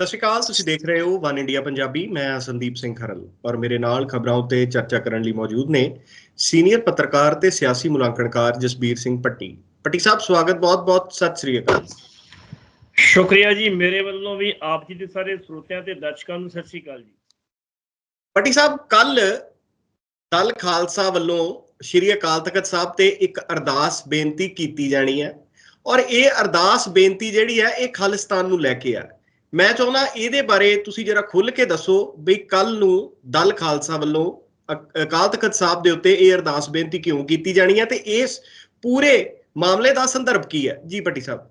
ਸਤਿ ਸ਼੍ਰੀ ਅਕਾਲ ਤੁਸੀਂ ਦੇਖ ਰਹੇ ਹੋ ਵਨ ਇੰਡੀਆ ਪੰਜਾਬੀ ਮੈਂ ਸੰਦੀਪ ਸਿੰਘ ਖਰਲ। ਔਰ ਮੇਰੇ ਨਾਲ ਖਬਰਾਂ ਉੱਤੇ ਚਰਚਾ ਕਰਨ ਲਈ ਮੌਜੂਦ ਨੇ ਸੀਨੀਅਰ ਪੱਤਰਕਾਰ ਤੇ ਸਿਆਸੀ ਮੁਲਾਂਕਣਕਾਰ ਜਸਬੀਰ ਸਿੰਘ ਪੱਟੀ। ਪੱਟੀ ਸਾਹਿਬ ਸਵਾਗਤ ਬਹੁਤ-ਬਹੁਤ ਸਤਿ ਸ਼੍ਰੀ ਅਕਾਲ। ਸ਼ੁਕਰੀਆ ਜੀ ਮੇਰੇ ਵੱਲੋਂ ਵੀ ਆਪ ਜੀ ਦੇ ਸਾਰੇ ਸਰੋਤਿਆਂ ਤੇ ਦਰਸ਼ਕਾਂ ਨੂੰ ਸਤਿ ਸ਼੍ਰੀ ਅਕਾਲ ਜੀ। ਪੱਟੀ ਸਾਹਿਬ ਕੱਲ ਦਲ ਖਾਲਸਾ ਵੱਲੋਂ ਸ਼੍ਰੀ ਅਕਾਲ ਤਖਤ ਸਾਹਿਬ ਤੇ ਇੱਕ ਅਰਦਾਸ ਬੇਨਤੀ ਕੀਤੀ ਜਾਣੀ ਹੈ। ਔਰ ਇਹ ਅਰਦਾਸ ਬੇਨਤੀ ਜਿਹੜੀ ਹੈ ਇਹ ਖਾਲਿਸਤਾਨ ਨੂੰ ਲੈ ਕੇ ਆ। ਮੈਂ ਚਾਹੁੰਦਾ ਇਹਦੇ ਬਾਰੇ ਤੁਸੀਂ ਜਰਾ ਖੁੱਲ ਕੇ ਦੱਸੋ ਵੀ ਕੱਲ ਨੂੰ ਦਲ ਖਾਲਸਾ ਵੱਲੋਂ ਅਕ- ਅਕਾਲ ਤਖਤ ਸਾਹਿਬ ਦੇ ਉੱਤੇ ਇਹ ਅਰਦਾਸ ਬੇਨਤੀ ਕਿਉਂ ਕੀਤੀ ਜਾਣੀ ਹੈ ਤੇ ਇਸ ਪੂਰੇ ਮਾਮਲੇ ਦਾ ਸੰਦਰਭ ਕੀ ਹੈ? ਜੀ ਪੱਟੀ ਸਾਹਿਬ।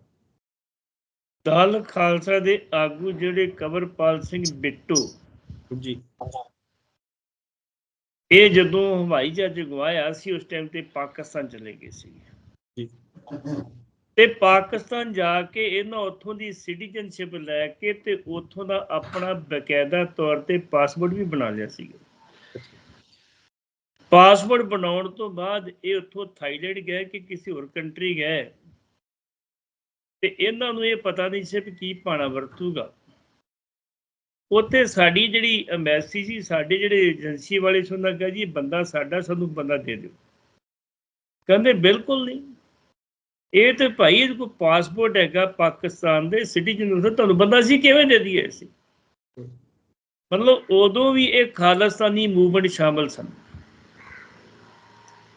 ਦਲ ਖਾਲਸਾ ਦੇ ਆਗੂ ਜਿਹੜੇ ਕਵਰਪਾਲ ਸਿੰਘ ਬਿੱਟੂ। ਜੀ। ਇਹ ਜਦੋਂ ਹਵਾਈ ਜਹਾਜ਼ ਗਵਾਇਆ ਸੀ ਉਸ ਟਾਈਮ ਤੇ ਪਾਕਿਸਤਾਨ ਚਲੇ ਗਏ ਸੀ। ਜੀ। ਤੇ ਪਾਕਿਸਤਾਨ ਜਾ ਕੇ ਇਹਨਾਂ ਉੱਥੋਂ ਦੀ ਸਿਟੀਜ਼ਨਸ਼ਿਪ ਲੈ ਕੇ ਤੇ ਉੱਥੋਂ ਦਾ ਆਪਣਾ ਬਕਾਇਦਾ ਤੌਰ ਤੇ ਪਾਸਪੋਰਟ ਵੀ ਬਣਾ ਲਿਆ ਸੀਗਾ ਪਾਸਪੋਰਟ ਬਣਾਉਣ ਤੋਂ ਬਾਅਦ ਇਹ ਉੱਥੋਂ ਥਾਈਲੈਂਡ ਗਏ ਕਿ ਕਿਸੇ ਹੋਰ ਕੰਟਰੀ ਗਏ ਤੇ ਇਹਨਾਂ ਨੂੰ ਇਹ ਪਤਾ ਨਹੀਂ ਸੀ ਵੀ ਕੀ ਪਾਣਾ ਵਰਤੂਗਾ। ਉੱਥੇ ਸਾਡੀ ਜਿਹੜੀ ਐਮਬੈਸੀ ਸੀ, ਸਾਡੇ ਜਿਹੜੇ ਏਜੰਸੀ ਵਾਲੇ ਸੀ, ਉਹਨਾਂ ਕਿਹਾ ਜੀ ਬੰਦਾ ਸਾਡਾ, ਸਾਨੂੰ ਬੰਦਾ ਦੇ ਦਿਓ। ਕਹਿੰਦੇ, ਬਿਲਕੁਲ ਨਹੀਂ। ਇਹ ਤੇ ਭਾਈ ਇਹਦੇ ਕੋਲ ਪਾਸਪੋਰਟ ਹੈਗਾ, ਪਾਕਿਸਤਾਨ ਦੇ ਸਿਟੀਜ਼ਨ ਨੂੰ ਤੁਹਾਨੂੰ ਬੰਦਾ ਸੀ ਕਿਵੇਂ ਦੇ ਦਈਏ ਅਸੀਂ? ਮਤਲਬ ਉਦੋਂ ਵੀ ਇਹ ਖਾਲਿਸਤਾਨੀ ਮੂਵਮੈਂਟ ਸ਼ਾਮਲ ਸਨ।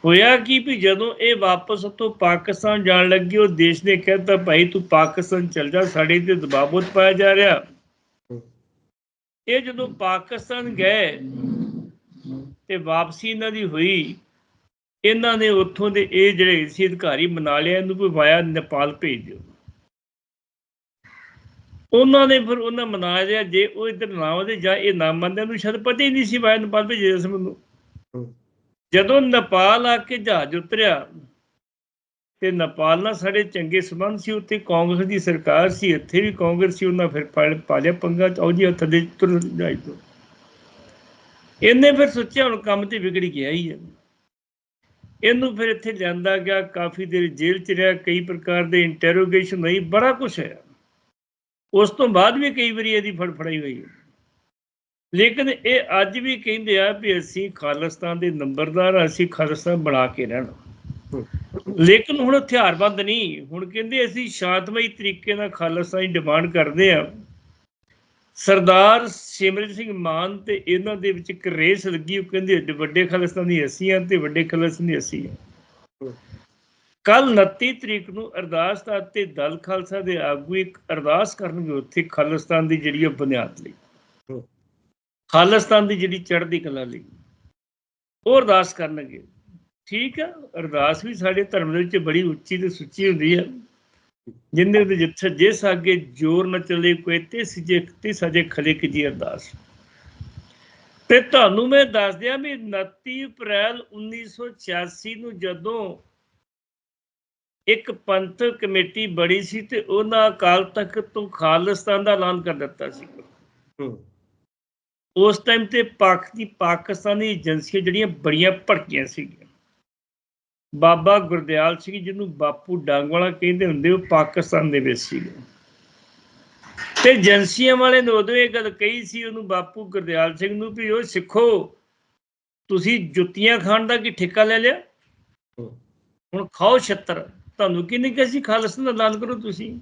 ਹੋਇਆ ਕੀ ਵੀ ਜਦੋਂ ਇਹ ਵਾਪਸ ਤੋਂ ਪਾਕਿਸਤਾਨ ਜਾਣ ਲੱਗੀ, ਉਹ ਦੇਸ਼ ਨੇ ਕਹਿਤਾ, ਭਾਈ ਤੂੰ ਪਾਕਿਸਤਾਨ ਚਲ ਜਾ, ਸਾਡੇ ਤੇ ਦਬਾਅ ਬਹੁਤ ਪਾਇਆ ਜਾ ਰਿਹਾ। ਇਹ ਜਦੋਂ ਪਾਕਿਸਤਾਨ ਗਏ ਤੇ ਵਾਪਸੀ ਇਹਨਾਂ ਦੀ ਹੋਈ ਇਹਨਾਂ ਨੇ ਉੱਥੋਂ ਦੇ ਇਹ ਜਿਹੜੇ ਸੀ ਅਧਿਕਾਰੀ ਬਣਾ ਲਿਆ ਇਹਨੂੰ ਕੋਈ ਵਾਇਆ ਨੇਪਾਲ ਭੇਜ ਦਿਓ ਉਹਨਾਂ ਨੇ ਫਿਰ ਉਹਨਾਂ ਮਨਾ ਲਿਆ ਜੇ ਉਹ ਇੱਧਰ ਨਾ ਆਉਂਦੇ ਜਾਂ ਇਹ ਨਾ ਮੰਨਦੇ ਨੂੰ ਸ਼ਾਇਦ ਪਤਾ ਹੀ ਨਹੀਂ ਸੀ ਵਾਇਆ ਨੇਪਾਲ ਭੇਜਿਆ ਸੀ ਮੈਨੂੰ ਜਦੋਂ ਨੇਪਾਲ ਆ ਕੇ ਜਹਾਜ਼ ਉਤਰਿਆ ਤੇ ਨੇਪਾਲ ਨਾਲ ਸਾਡੇ ਚੰਗੇ ਸੰਬੰਧ ਸੀ ਉੱਥੇ ਕਾਂਗਰਸ ਦੀ ਸਰਕਾਰ ਸੀ ਇੱਥੇ ਵੀ ਕਾਂਗਰਸ ਸੀ ਉਹਨਾਂ ਫਿਰ ਪਾ- ਪਾ ਲਿਆ ਪੰਗਾ ਆਓ ਜੀ ਹੱਥ ਦੇ ਤੁਰ ਜਾਈ ਤੋਂ ਇਹਨੇ ਫਿਰ ਸੋਚਿਆ ਹੁਣ ਕੰਮ ਤੇ ਵਿਗੜ ਗਿਆ ਹੀ ਹੈ। ਇਹਨੂੰ ਫਿਰ ਇੱਥੇ ਲਿਆਂਦਾ ਗਿਆ, ਕਾਫੀ ਦੇਰ ਜੇਲ੍ਹ ਚ ਰਿਹਾ, ਕਈ ਪ੍ਰਕਾਰ ਦੇ ਇੰਟਰੋਗੇਸ਼ਨ ਹੋਈ, ਬੜਾ ਕੁਝ ਹੈ ਉਸ ਤੋਂ ਬਾਅਦ ਵੀ ਕਈ ਵਾਰੀ ਇਹਦੀ ਫੜਫੜਾਈ ਹੋਈ। ਲੇਕਿਨ ਇਹ ਅੱਜ ਵੀ ਕਹਿੰਦੇ ਆ ਵੀ ਅਸੀਂ ਖਾਲਿਸਤਾਨ ਦੇ ਨੰਬਰਦਾਰ ਅਸੀਂ ਖਾਲਿਸਤਾਨ ਬਣਾ ਕੇ ਰਹਿਣਾ। ਲੇਕਿਨ ਹੁਣ ਹਥਿਆਰਬੰਦ ਨਹੀਂ। ਹੁਣ ਕਹਿੰਦੇ ਅਸੀਂ ਸ਼ਾਂਤਮਈ ਤਰੀਕੇ ਨਾਲ ਖਾਲਿਸਤਾਨ ਦੀ ਡਿਮਾਂਡ ਕਰਦੇ ਆ। ਸਰਦਾਰ ਸਿਮਰਨ ਸਿੰਘ ਮਾਨ ਤੇ ਇਹਨਾਂ ਦੇ ਵਿੱਚ ਇੱਕ ਰੇਸ ਲੱਗੀ, ਉਹ ਕਹਿੰਦੇ ਵੱਡੇ ਖਾਲਿਸਤਾਨੀ ਅਸੀਂ ਆ ਤੇ ਵੱਡੇ ਖਾਲਿਸਤਾਨੀ ਅਸੀਂ ਆ ਕੱਲ 29 ਤਰੀਕ ਨੂੰ ਅਰਦਾਸ ਦਾ ਤੇ ਦਲ ਖਾਲਸਾ ਦੇ ਆਗੂ ਇੱਕ ਅਰਦਾਸ ਕਰਨਗੇ ਉੱਥੇ ਖਾਲਿਸਤਾਨ ਦੀ ਜਿਹੜੀ ਉਹ ਬੁਨਿਆਦ ਲਈ। ਖਾਲਿਸਤਾਨ ਦੀ ਜਿਹੜੀ ਚੜ੍ਹਦੀ ਕਲਾ ਲਈ। ਉਹ ਅਰਦਾਸ ਕਰਨਗੇ। ਠੀਕ ਹੈ ਅਰਦਾਸ ਵੀ ਸਾਡੇ ਧਰਮ ਦੇ ਵਿੱਚ ਬੜੀ ਉੱਚੀ ਤੇ ਸੁੱਚੀ ਹੁੰਦੀ ਹੈ ਜਿੰਦੇ ਦੇ ਜਿੱਥੇ ਜਿਸ ਅੱਗੇ ਜੋਰ ਨਾ ਚੱਲੇ ਕੋਈ ਤੇ ਸਜੇ ਤੇ ਸਜੇ ਖਲਿਕ ਜੀ ਅਰਦਾਸ। ਤੇ ਤੁਹਾਨੂੰ ਮੈਂ ਦੱਸ ਦਿਆਂ ਵੀ 29 ਅਪ੍ਰੈਲ 1986 ਨੂੰ ਜਦੋਂ ਇੱਕ ਪੰਥਕ ਕਮੇਟੀ ਬੜੀ ਸੀ ਤੇ ਉਹਨਾਂ ਅਕਾਲ ਤਖਤ ਤੋਂ ਖਾਲਿਸਤਾਨ ਦਾ ਐਲਾਨ ਕਰ ਦਿੱਤਾ ਸੀ। ਉਸ ਟਾਈਮ ਤੇ ਪਾਕ ਦੀ ਪਾਕਿਸਤਾਨੀ ਏਜੰਸੀਆਂ ਜਿਹੜੀਆਂ ਬੜੀਆਂ ਭੜਕੀਆਂ ਸੀਗੀਆਂ। ਬਾਬਾ ਗੁਰਦਿਆਲ ਸਿੰਘ ਜਿਹਨੂੰ ਬਾਪੂ ਡਾਂਗ ਵਾਲਾ ਕਹਿੰਦੇ ਹੁੰਦੇ ਉਹ ਪਾਕਿਸਤਾਨ ਦੇ ਵਿੱਚ ਸੀਗੇ। ਤੇ ਏਜੰਸੀਆਂ ਵਾਲੇ ਨੇ ਉਦੋਂ ਇਹ ਗੱਲ ਕਹੀ ਸੀ ਉਹਨੂੰ ਬਾਪੂ ਗੁਰਦਿਆਲ ਸਿੰਘ ਨੂੰ ਵੀ ਉਹ ਸਿੱਖੋ ਤੁਸੀਂ ਜੁੱਤੀਆਂ ਖਾਣ ਦਾ ਕੀ ਠੇਕਾ ਲੈ ਲਿਆ? ਹੁਣ ਖਾਓ ਛੱਤਰ। ਤੁਹਾਨੂੰ ਕਿਹਨੇ ਕਿਹਾ ਸੀ ਖਾਲਸਾ ਦਾ ਐਲਾਨ ਕਰੋ ਤੁਸੀਂ?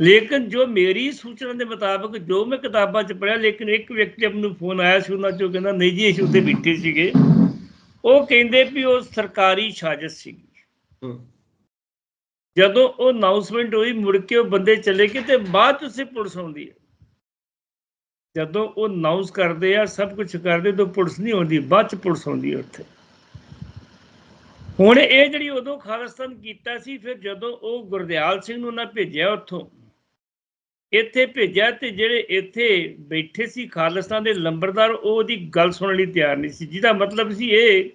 ਲੇਕਿਨ ਜੋ ਮੇਰੀ ਸੂਚਨਾ ਦੇ ਮੁਤਾਬਕ ਜੋ ਮੈਂ ਕਿਤਾਬਾਂ 'ਚ ਪੜਿਆ ਲੇਕਿਨ ਇੱਕ ਵਿਅਕਤੀ ਮੈਨੂੰ ਫੋਨ ਆਇਆ ਸੀ ਉਹਨਾਂ 'ਚੋਂ ਕਹਿੰਦਾ ਨਹੀਂ ਜੀ ਅਸੀਂ ਉੱਥੇ ਬੈਠੇ ਸੀਗੇ। ਉਹ ਕਹਿੰਦੇ ਵੀ ਉਹ ਸਰਕਾਰੀ ਸਾਜ਼ਿਸ਼ ਸੀਗੀ। ਜਦੋਂ ਉਹ ਅਨਾਉਂਸਮੈਂਟ ਹੋਈ ਮੁੜ ਕੇ ਉਹ ਬੰਦੇ ਚਲੇ ਗਏ ਤੇ ਬਾਅਦ ਉਸੇ ਪੁਲਿਸ ਆਉਂਦੀ ਹੈ। ਜਦੋਂ ਉਹ ਅਨਾਉਂਸ ਕਰਦੇ ਆ ਸਭ ਕੁਝ ਕਰਦੇ ਤਾਂ ਪੁਲਿਸ ਨਹੀਂ ਆਉਂਦੀ ਬਾਅਦ 'ਚ ਪੁਲਿਸ ਆਉਂਦੀ ਹੈ ਉੱਥੇ। ਹੁਣ ਇਹ ਜਿਹੜੀ ਉਦੋਂ ਖਾਲਿਸਤਾਨ ਕੀਤਾ ਸੀ ਫਿਰ ਜਦੋਂ ਉਹ ਗੁਰਦਿਆਲ ਸਿੰਘ ਨੂੰ ਉਹਨਾਂ ਭੇਜਿਆ ਉੱਥੋਂ ਇੱਥੇ ਭੇਜਿਆ ਤੇ ਜਿਹੜੇ ਇੱਥੇ ਬੈਠੇ ਸੀ ਖਾਲਿਸਤਾਨ ਦੇ ਲੰਬਰਦਾਰ ਉਹ ਉਹਦੀ ਗੱਲ ਸੁਣਨ ਲਈ ਤਿਆਰ ਨਹੀਂ ਸੀ। ਜਿਹਦਾ ਮਤਲਬ ਸੀ ਇਹ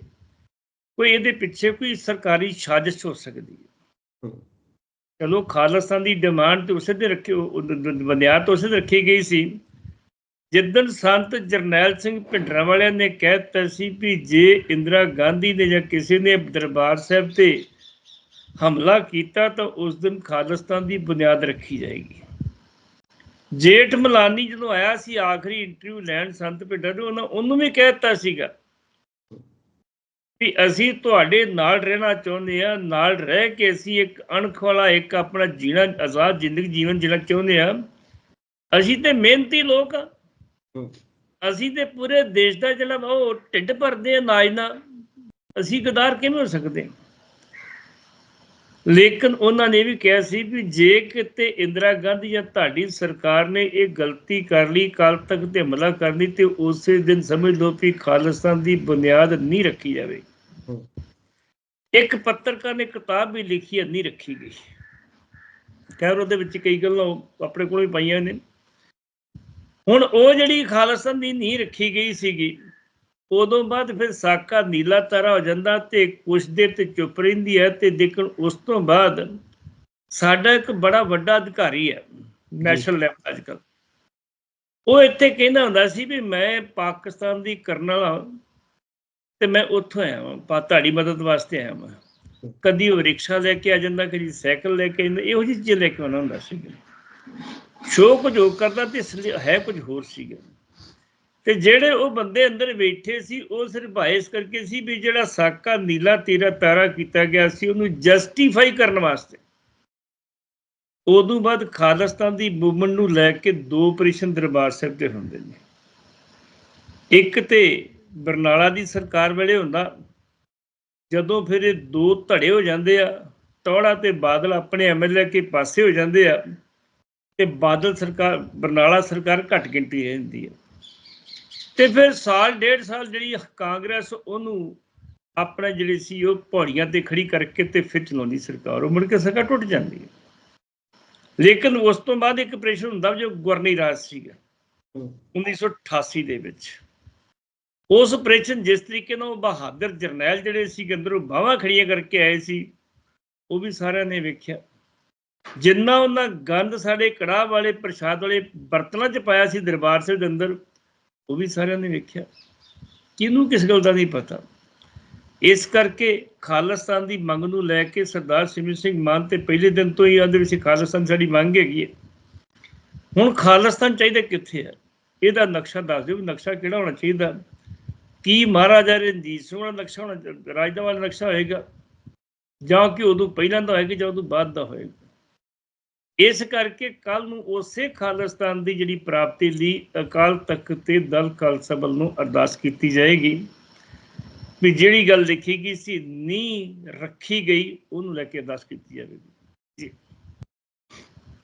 ਕੋਈ ਇਹਦੇ ਪਿੱਛੇ ਕੋਈ ਸਰਕਾਰੀ ਸਾਜ਼ਿਸ਼ ਹੋ ਸਕਦੀ ਹੈ। ਚਲੋ ਖਾਲਿਸਤਾਨ ਦੀ ਡਿਮਾਂਡ ਤੇ ਉਸੇ ਰੱਖੀ ਦ- ਦ- ਬੁਨਿਆਦ ਉਸੇ ਤੇ ਰੱਖੀ ਗਈ ਸੀ। ਜਿੱਦਣ ਸੰਤ ਜਰਨੈਲ ਸਿੰਘ ਭਿੰਡਰਾਂ ਵਾਲਿਆਂ ਨੇ ਕਹਿ ਦਿੱਤਾ ਸੀ ਵੀ ਜੇ ਇੰਦਰਾ ਗਾਂਧੀ ਨੇ ਜਾਂ ਕਿਸੇ ਨੇ ਦਰਬਾਰ ਸਾਹਿਬ ਤੇ ਹਮਲਾ ਕੀਤਾ ਤਾਂ ਉਸ ਦਿਨ ਖਾਲਿਸਤਾਨ ਦੀ ਬੁਨਿਆਦ ਰੱਖੀ ਜਾਏਗੀ। ਜੇਠ ਮਲਾਨੀ ਜਦੋਂ ਆਇਆ ਸੀ ਆਖਰੀ ਇੰਟਰਵਿਊ ਲੈਣ ਸੰਤ ਭਿੱਡਰ ਨੂੰ ਉਹਨਾਂ ਉਹਨੂੰ ਵੀ ਕਹਿ ਦਿੱਤਾ ਸੀਗਾ ਵੀ ਅਸੀਂ ਤੁਹਾਡੇ ਨਾਲ ਰਹਿਣਾ ਚਾਹੁੰਦੇ ਆ ਨਾਲ ਰਹਿ ਕੇ ਅਸੀਂ ਇੱਕ ਅਣਖ ਵਾਲਾ ਇੱਕ ਆਪਣਾ ਜੀਣਾ ਆਜ਼ਾਦ ਜ਼ਿੰਦਗੀ ਜੀਵਨ ਜੀਣਾ ਚਾਹੁੰਦੇ ਆ ਅਸੀਂ ਤੇ ਮਿਹਨਤੀ ਲੋਕ ਆ। ਅਸੀਂ ਤੇ ਪੂਰੇ ਦੇਸ਼ ਦਾ ਜਿਹੜਾ ਉਹ ਢਿੱਡ ਭਰਦੇ ਆ ਨਾਜ ਨਾਲ ਅਸੀਂ ਗਦਾਰ ਕਿਵੇਂ ਹੋ ਸਕਦੇ? ਲੇਕਿਨ ਉਹਨਾਂ ਨੇ ਵੀ ਕਿਹਾ ਸੀ ਵੀ ਜੇ ਕਿਤੇ ਇੰਦਰਾ ਗਾਂਧੀ ਜਾਂ ਤੁਹਾਡੀ ਸਰਕਾਰ ਨੇ ਇਹ ਗਲਤੀ ਕਰ ਲਈ ਕੱਲ ਤੱਕ ਤੇ ਹਮਲਾ ਕਰ ਲਈ ਤੇ ਉਸੇ ਦਿਨ ਸਮਝ ਲਓ ਵੀ ਖਾਲਿਸਤਾਨ ਦੀ ਬੁਨਿਆਦ ਨਹੀਂ ਰੱਖੀ ਜਾਵੇ। ਇੱਕ ਪੱਤਰਕਾਰ ਨੇ ਕਿਤਾਬ ਵੀ ਲਿਖੀ ਨਹੀਂ ਰੱਖੀ ਗਈ। ਖੈਰ ਉਹਦੇ ਵਿੱਚ ਕਈ ਗੱਲਾਂ ਆਪਣੇ ਕੋਲ ਵੀ ਪਾਈਆਂ ਨੇ। ਹੁਣ ਉਹ ਜਿਹੜੀ ਖਾਲਿਸਤਾਨ ਦੀ ਨਹੀਂ ਰੱਖੀ ਗਈ ਸੀਗੀ ਉਦੋਂ ਬਾਅਦ ਫਿਰ ਸਾਕਾ ਨੀਲਾ ਤਾਰਾ ਹੋ ਜਾਂਦਾ ਤੇ ਕੁਛ ਦੇਰ ਤੇ ਚੁੱਪ ਰਹਿੰਦੀ ਹੈ ਤੇ ਦੇਖਣ ਉਸ ਤੋਂ ਬਾਅਦ ਸਾਡਾ ਇੱਕ ਬੜਾ ਵੱਡਾ ਅਧਿਕਾਰੀ ਹੈ ਨੈਸ਼ਨਲ ਲੈਵਲ ਅੱਜ ਕੱਲ੍ਹ। ਉਹ ਇੱਥੇ ਕਹਿੰਦਾ ਹੁੰਦਾ ਸੀ ਵੀ ਮੈਂ ਪਾਕਿਸਤਾਨ ਦੀ ਕਰਨਲ ਤੇ ਮੈਂ ਉੱਥੋਂ ਆਇਆ ਹਾਂ ਤੁਹਾਡੀ ਮਦਦ ਵਾਸਤੇ ਆਇਆ ਹਾਂ ਕਦੀ ਉਹ ਰਿਕਸ਼ਾ ਲੈ ਕੇ ਆ ਜਾਂਦਾ, ਕਦੀ ਸਾਈਕਲ ਲੈ ਕੇ ਇਹੋ ਜਿਹੀ ਚੀਜ਼ ਲੈ ਕੇ ਆਉਂਦਾ ਹੁੰਦਾ ਸੀ। ਸ਼ੋਅ ਕੁਝ ਕਰਦਾ ਤੇ ਅਸਲੀ ਹੈ ਕੁਝ ਹੋਰ ਸੀਗਾ। ਤੇ ਜਿਹੜੇ ਉਹ ਬੰਦੇ ਅੰਦਰ ਬੈਠੇ ਸੀ, ਉਹ ਸਿਰਫ ਭਾਇਸ ਕਰਕੇ ਸੀ ਵੀ ਜਿਹੜਾ ਸਾਕਾ ਨੀਲਾ ਤੀਰਾ ਤਾਰਾ ਕੀਤਾ ਗਿਆ ਸੀ, ਉਹਨੂੰ ਜਸਟੀਫਾਈ ਕਰਨ ਵਾਸਤੇ। ਉਦੋਂ ਬਾਅਦ ਖਾਲਿਸਤਾਨ ਦੀ ਮੂਵਮੈਂਟ ਨੂੰ ਲੈ ਕੇ ਦੋ ਆਪਰੇਸ਼ਨ ਦਰਬਾਰ ਸਾਹਿਬ ਤੇ ਹੁੰਦੇ ਨੇ। ਇੱਕ ਤੇ ਬਰਨਾਲਾ ਦੀ ਸਰਕਾਰ ਵੇਲੇ ਹੁੰਦਾ ਜਦੋਂ ਫਿਰ ਇਹ ਦੋ ਧੜੇ ਹੋ ਜਾਂਦੇ ਆ ਟੌੜਾ ਤੇ ਬਾਦਲ ਆਪਣੇ ਐਮਐਲਏ ਕੇ ਪਾਸੇ ਹੋ ਜਾਂਦੇ ਆ ਤੇ ਬਾਦਲ ਸਰਕਾਰ ਬਰਨਾਲਾ ਸਰਕਾਰ ਘੱਟ ਗਿਣਤੀ ਰਹਿੰਦੀ ਹੈ ਤੇ ਫਿਰ ਸਾਲ ਡੇਢ ਸਾਲ ਜਿਹੜੀ ਕਾਂਗਰਸ ਉਹਨੂੰ ਆਪਣਾ ਜਿਹੜੀ ਸੀ ਉਹ ਪੌੜੀਆਂ ਤੇ ਖੜੀ ਕਰਕੇ ਤੇ ਫਿਰ ਚਲਾਉਂਦੀ ਸਰਕਾਰ ਉਹ ਮੁੜ ਕੇ ਸਰਕਾਰ ਟੁੱਟ ਜਾਂਦੀ ਹੈ ਲੇਕਿਨ ਉਸ ਤੋਂ ਬਾਅਦ ਇੱਕ ਆਪਰੇਸ਼ਨ ਹੁੰਦਾ ਜੋ ਗਵਰਨਰੀ ਰਾਜ ਸੀਗਾ ਹੂੰ। 1988 ਦੇ ਵਿੱਚ ਉਸ ਆਪਰੇਸ਼ਨ ਜਿਸ ਤਰੀਕੇ ਨਾਲ ਉਹ ਬਹਾਦਰ ਜਰਨੈਲ ਜਿਹੜੇ ਸੀ ਅੰਦਰੋਂ ਬਾਹਾਂ ਖੜੀਆਂ ਕਰਕੇ ਆਏ ਸੀ, ਉਹ ਵੀ ਸਾਰਿਆਂ ਨੇ ਵੇਖਿਆ। ਜਿੰਨਾ ਉਹਨਾਂ ਗੰਦ ਸਾਡੇ ਕੜਾਹ ਵਾਲੇ, ਪ੍ਰਸ਼ਾਦ ਵਾਲੇ ਬਰਤਨਾਂ 'ਚ ਪਾਇਆ ਸੀ ਦਰਬਾਰ ਸਾਹਿਬ ਦੇ ਅੰਦਰ, ਉਹ ਵੀ ਸਾਰਿਆਂ ਨੇ ਵੇਖਿਆ। ਕਿਹਨੂੰ ਕਿਸ ਗੱਲ ਦਾ ਨਹੀਂ ਪਤਾ? ਇਸ ਕਰਕੇ ਖਾਲਿਸਤਾਨ ਦੀ ਮੰਗ ਨੂੰ ਲੈ ਕੇ ਸਰਦਾਰ ਸਿਮਰ ਸਿੰਘ ਮਾਨ ਤੇ ਪਹਿਲੇ ਦਿਨ ਤੋਂ ਹੀ ਆਂਦੇ ਵਿੱਚ ਖਾਲਿਸਤਾਨ ਸਾਡੀ ਮੰਗ ਹੈਗੀ ਹੈ। ਹੁਣ ਖਾਲਿਸਤਾਨ ਚਾਹੀਦਾ ਕਿੱਥੇ ਹੈ? ਇਹਦਾ ਨਕਸ਼ਾ ਦੱਸ ਦਿਓ ਵੀ ਨਕਸ਼ਾ ਕਿਹੜਾ ਹੋਣਾ ਚਾਹੀਦਾ। ਕੀ ਮਹਾਰਾਜਾ ਰਣਜੀਤ ਸਿੰਘ ਵਾਲਾ ਨਕਸ਼ਾ ਹੋਣਾ ਚਾਹੀਦਾ ਰਾਜਦਾ ਵਾਲਾ ਨਕਸ਼ਾ ਹੋਏਗਾ? ਜਾਂ ਕਿ ਉਦੋਂ ਪਹਿਲਾਂ ਦਾ ਹੋਏਗਾ ਜਾਂ ਉਦੋਂ ਬਾਅਦ ਦਾ ਹੋਏਗਾ? ਇਸ ਕਰਕੇ ਕੱਲ ਨੂੰ ਉਸੇ ਖਾਲਿਸਤਾਨ ਦੀ ਜਿਹੜੀ ਪ੍ਰਾਪਤੀ ਲਈ ਅਕਾਲ ਤਖਤ ਤੇ ਦਲ ਖਾਲਸਾ ਵੱਲ ਨੂੰ ਅਰਦਾਸ ਕੀਤੀ ਜਾਏਗੀ। ਵੀ ਜਿਹੜੀ ਗੱਲ ਲਿਖੀ ਗਈ ਸੀ, ਨਹੀਂ ਰੱਖੀ ਗਈ, ਉਹਨੂੰ ਲੈ ਕੇ ਅਰਦਾਸ ਕੀਤੀ ਜਾਵੇਗੀ।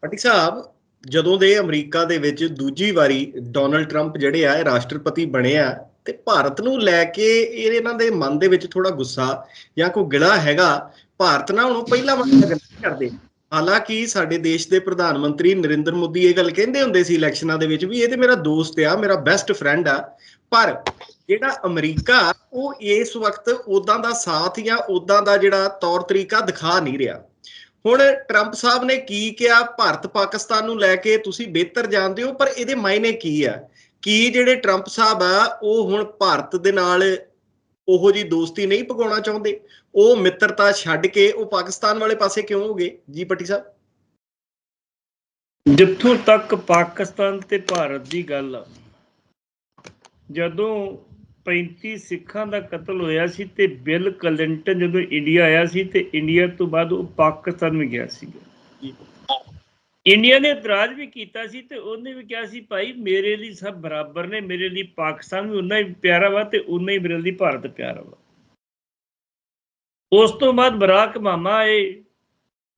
ਪਟੀ ਸਾਹਿਬ, ਜਦੋਂ ਦੇ ਅਮਰੀਕਾ ਦੇ ਵਿੱਚ ਦੂਜੀ ਵਾਰੀ ਡੋਨਲਡ ਟਰੰਪ ਜਿਹੜੇ ਆ ਰਾਸ਼ਟਰਪਤੀ ਬਣੇ ਆ ਤੇ ਭਾਰਤ ਨੂੰ ਲੈ ਕੇ ਇਹ ਇਹਨਾਂ ਦੇ ਮਨ ਦੇ ਵਿੱਚ ਥੋੜਾ ਗੁੱਸਾ ਜਾਂ ਕੋਈ ਗਿਲਾ ਹੈਗਾ, ਭਾਰਤ ਨਾਲ ਹੁਣ ਪਹਿਲਾਂ ਵਾਂਗ ਗੱਲ ਨਹੀਂ ਕਰਦੇ। ਹਾਲਾਂਕਿ ਸਾਡੇ ਦੇਸ਼ ਦੇ ਪ੍ਰਧਾਨ ਮੰਤਰੀ ਨਰਿੰਦਰ ਮੋਦੀ ਇਹ ਗੱਲ ਕਹਿੰਦੇ ਹੁੰਦੇ ਸੀ ਇਲੈਕਸ਼ਨਾਂ ਦੇ ਵਿੱਚ ਵੀ ਇਹ ਤੇ ਮੇਰਾ ਦੋਸਤ ਆ, ਮੇਰਾ ਬੈਸਟ ਫਰੈਂਡ ਆ, ਪਰ ਜਿਹੜਾ ਅਮਰੀਕਾ ਉਹ ਇਸ ਵਕਤ ਉਦਾਂ ਦਾ ਸਾਥ ਜਾਂ ਉਦਾਂ ਦਾ ਜਿਹੜਾ ਤੌਰ ਤਰੀਕਾ ਦਿਖਾ ਨਹੀਂ ਰਿਹਾ। ਹੁਣ ਟਰੰਪ ਸਾਹਿਬ ਨੇ ਕੀ ਕਿਹਾ, ਭਾਰਤ ਪਾਕਿਸਤਾਨ ਨੂੰ ਲੈ ਕੇ ਤੁਸੀਂ ਬਿਹਤਰ ਜਾਣਦੇ ਹੋ, ਪਰ ਇਹਦੇ ਮਾਇਨੇ ਕੀ ਆ? ਕੀ ਜਿਹੜੇ ਟਰੰਪ ਸਾਹਿਬ ਆ ਉਹ ਹੁਣ ਭਾਰਤ ਦੇ ਨਾਲ ਉਹੋ ਜੀ ਦੋਸਤੀ ਨਹੀਂ ਪਗਾਉਣਾ ਚਾਹੁੰਦੇ? ਉਹ ਮਿੱਤਰਤਾ ਛੱਡ ਕੇ ਉਹ ਪਾਕਿਸਤਾਨ ਵਾਲੇ ਪਾਸੇ ਕਿਉਂ ਹੋ ਗਏ? ਜੀ ਪੱਟੀ ਸਾਹਿਬ। ਜਿੱਥੋਂ ਤੱਕ ਪਾਕਿਸਤਾਨ ਤੇ ਭਾਰਤ ਦੀ ਗੱਲ ਆ ਜਦੋਂ 35 ਸਿੱਖਾਂ ਦਾ ਕਤਲ ਹੋਇਆ ਸੀ ਤੇ ਬਿਲ ਕਲਿੰਟਨ ਜਦੋਂ ਇੰਡੀਆ ਆਇਆ ਸੀ ਤੇ ਇੰਡੀਆ ਤੋਂ ਬਾਅਦ ਉਹ ਪਾਕਿਸਤਾਨ ਵੀ ਗਿਆ ਸੀ। ਜੀ। ਇੰਡੀਆ ਨੇ ਇਤਰਾਜ਼ ਵੀ ਕੀਤਾ ਸੀ ਤੇ ਉਹਨੇ ਵੀ ਕਿਹਾ ਸੀ, ਭਾਈ ਮੇਰੇ ਲਈ ਸਭ ਬਰਾਬਰ ਨੇ, ਮੇਰੇ ਲਈ ਪਾਕਿਸਤਾਨ ਵੀ ਉਨਾ ਹੀ ਪਿਆਰਾ ਵਾ ਤੇ ਉਨਾ ਹੀ ਮੇਰੇ ਲਈ ਭਾਰਤ ਪਿਆਰਾ ਵਾ। ਉਸ ਤੋਂ ਬਾਅਦ ਬਰਾਕ ਮਾਮਾ ਆਏ।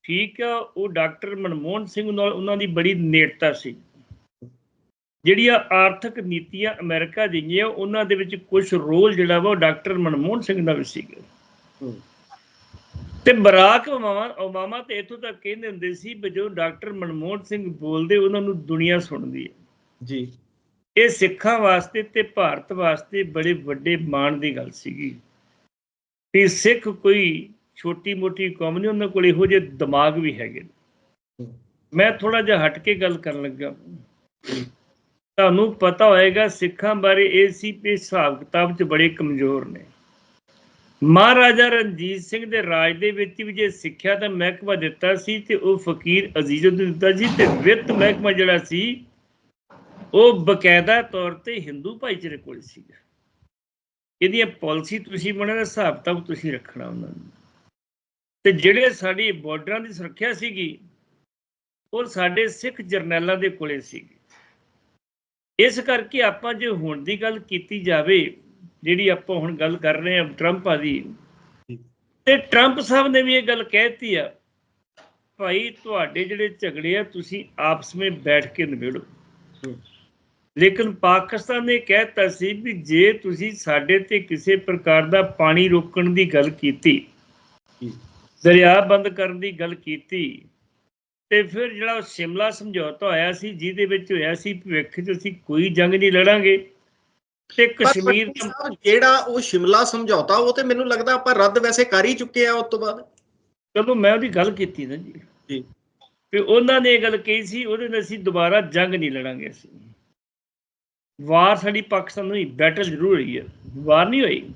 ਠੀਕ ਆ, ਉਹ ਡਾਕਟਰ ਮਨਮੋਹਨ ਸਿੰਘ ਨਾਲ ਉਹਨਾਂ ਦੀ ਬੜੀ ਨੇੜਤਾ ਸੀ। ਜਿਹੜੀਆਂ ਆਰਥਿਕ ਨੀਤੀਆਂ ਅਮਰੀਕਾ ਦੀਆਂ ਉਹਨਾਂ ਦੇ ਵਿੱਚ ਕੁਝ ਰੋਲ ਜਿਹੜਾ ਵਾ ਉਹ ਡਾਕਟਰ ਮਨਮੋਹਨ ਸਿੰਘ ਦਾ ਵੀ ਸੀਗਾ। ਤੇ ਬਰਾਕ ਓਬਾਮਾ ਓਬਾਮਾ ਤੇ ਇਥੋਂ ਤੱਕ ਕਹਿੰਦੇ ਹੁੰਦੇ ਸੀ ਵੀ ਜੋ ਡਾਕਟਰ ਮਨਮੋਹਨ ਸਿੰਘ ਬੋਲਦੇ ਉਹਨਾਂ ਨੂੰ ਦੁਨੀਆ ਸੁਣਦੀ ਹੈ। ਜੀ। ਇਹ ਸਿੱਖਾਂ ਵਾਸਤੇ ਤੇ ਭਾਰਤ ਵਾਸਤੇ ਬੜੇ ਵੱਡੇ ਮਾਣ ਦੀ ਗੱਲ ਸੀਗੀ। ਵੀ ਸਿੱਖ ਕੋਈ ਛੋਟੀ ਮੋਟੀ ਕੌਮ ਨਹੀਂ ਉਹਨਾਂ ਕੋਲ ਇਹੋ ਜਿਹੇ ਦਿਮਾਗ ਵੀ ਹੈਗੇ। ਮੈਂ ਥੋੜਾ ਜਿਹਾ ਹਟ ਕੇ ਗੱਲ ਕਰਨ ਲੱਗਾ। ਤੁਹਾਨੂੰ ਪਤਾ ਹੋਏਗਾ ਸਿੱਖਾਂ ਬਾਰੇ ਇਹ ਸੀ ਕਿ ਹਿਸਾਬ ਕਿਤਾਬ 'ਚ ਬੜੇ ਕਮਜ਼ੋਰ ਨੇ। ਮਹਾਰਾਜਾ ਰਣਜੀਤ ਸਿੰਘ ਦੇ ਰਾਜ ਦੇ ਵਿੱਚ ਵੀ ਜੇ ਸਿੱਖਿਆ ਦਾ ਮਹਿਕਮਾ ਦਿੱਤਾ ਸੀ ਤੇ ਉਹ ਫਕੀਰ ਅਜ਼ੀਜ਼ ਨੂੰ ਦਿੱਤਾ ਜੀ ਤੇ ਵਿੱਤ ਮਹਿਕਮਾ ਜਿਹੜਾ ਸੀ, ਉਹ ਬਕਾਇਦਾ ਤੌਰ ਤੇ ਹਿੰਦੂ ਭਾਈਚਾਰੇ ਕੋਲ ਸੀਗਾ। ਇਹਦੀਆਂ ਪਾਲਿਸੀ ਤੁਸੀਂ ਬਣਾਉਣਾ ਹਿਸਾਬ ਤੱਕ ਤੁਸੀਂ ਰੱਖਣਾ ਉਹਨਾਂ ਨੂੰ। ਤੇ ਜਿਹੜੇ ਸਾਡੀ ਬਾਰਡਰਾਂ ਦੀ ਸੁਰੱਖਿਆ ਸੀਗੀ, ਉਹ ਸਾਡੇ ਸਿੱਖ ਜਰਨੈਲਾਂ ਦੇ ਕੋਲੇ ਸੀਗੀ। ਇਸ ਕਰਕੇ ਆਪਾਂ ਜੇ ਹੁਣ ਦੀ ਗੱਲ ਕੀਤੀ ਜਾਵੇ ਜਿਹੜੀ ਆਪਾਂ ਹੁਣ ਗੱਲ ਕਰ ਰਹੇ ਹਾਂ ਟਰੰਪ ਆਦੀ। ਤੇ ਟਰੰਪ ਸਾਹਿਬ ਨੇ ਵੀ ਇਹ ਗੱਲ ਕਹਿਤੀ ਆ ਭਾਈ ਤੁਹਾਡੇ ਜਿਹੜੇ ਝਗੜੇ ਆ ਤੁਸੀਂ ਆਪਸ ਵਿੱਚ ਬੈਠ ਕੇ ਨਿਬੇੜੋ। ਲੇਕਿਨ ਪਾਕਿਸਤਾਨ ਨੇ ਕਹਿਤਾ ਸੀ ਵੀ ਜੇ ਤੁਸੀਂ ਸਾਡੇ ਤੇ ਕਿਸੇ ਪ੍ਰਕਾਰ ਦਾ ਪਾਣੀ ਰੋਕਣ ਦੀ ਗੱਲ ਕੀਤੀ ਦਰਿਆ ਬੰਦ ਕਰਨ ਦੀ ਗੱਲ ਕੀਤੀ ਤੇ ਫਿਰ ਜਿਹੜਾ ਉਹ ਸ਼ਿਮਲਾ ਸਮਝੌਤਾ ਹੋਇਆ ਸੀ ਜਿਹਦੇ ਵਿੱਚ ਹੋਇਆ ਸੀ ਭਵਿੱਖ 'ਚ ਅਸੀਂ ਕੋਈ ਜੰਗ ਨਹੀਂ ਲੜਾਂਗੇ। ਤੇ ਕਸ਼ਮੀਰ ਜਿਹੜਾ ਉਹ ਸ਼ਿਮਲਾ ਸਮਝੌਤਾ ਉਹ ਤੇ ਮੈਨੂੰ ਲੱਗਦਾ ਆਪਾਂ ਰੱਦ ਵੈਸੇ ਕਰ ਹੀ ਚੁੱਕੇ ਆ ਉਸ ਤੋਂ ਬਾਅਦ। ਕਦੋਂ ਮੈਂ ਉਹਦੀ ਗੱਲ ਕੀਤੀ ਨਾ ਜੀ। ਜੀ। ਵੀ ਉਹਨਾਂ ਨੇ ਇਹ ਗੱਲ ਕਹੀ ਸੀ ਉਹਦੇ ਨਾਲ ਅਸੀਂ ਦੁਬਾਰਾ ਜੰਗ ਨਹੀਂ ਲੜਾਂਗੇ ਅਸੀਂ। ਵਾਰ ਸਾਡੀ ਪਾਕਿਸਤਾਨ ਨੂੰ ਹੀ ਬੈਟਲ ਜ਼ਰੂਰ ਹੋਈ ਹੈ। ਵਾਰ ਨਹੀਂ ਹੋਈ।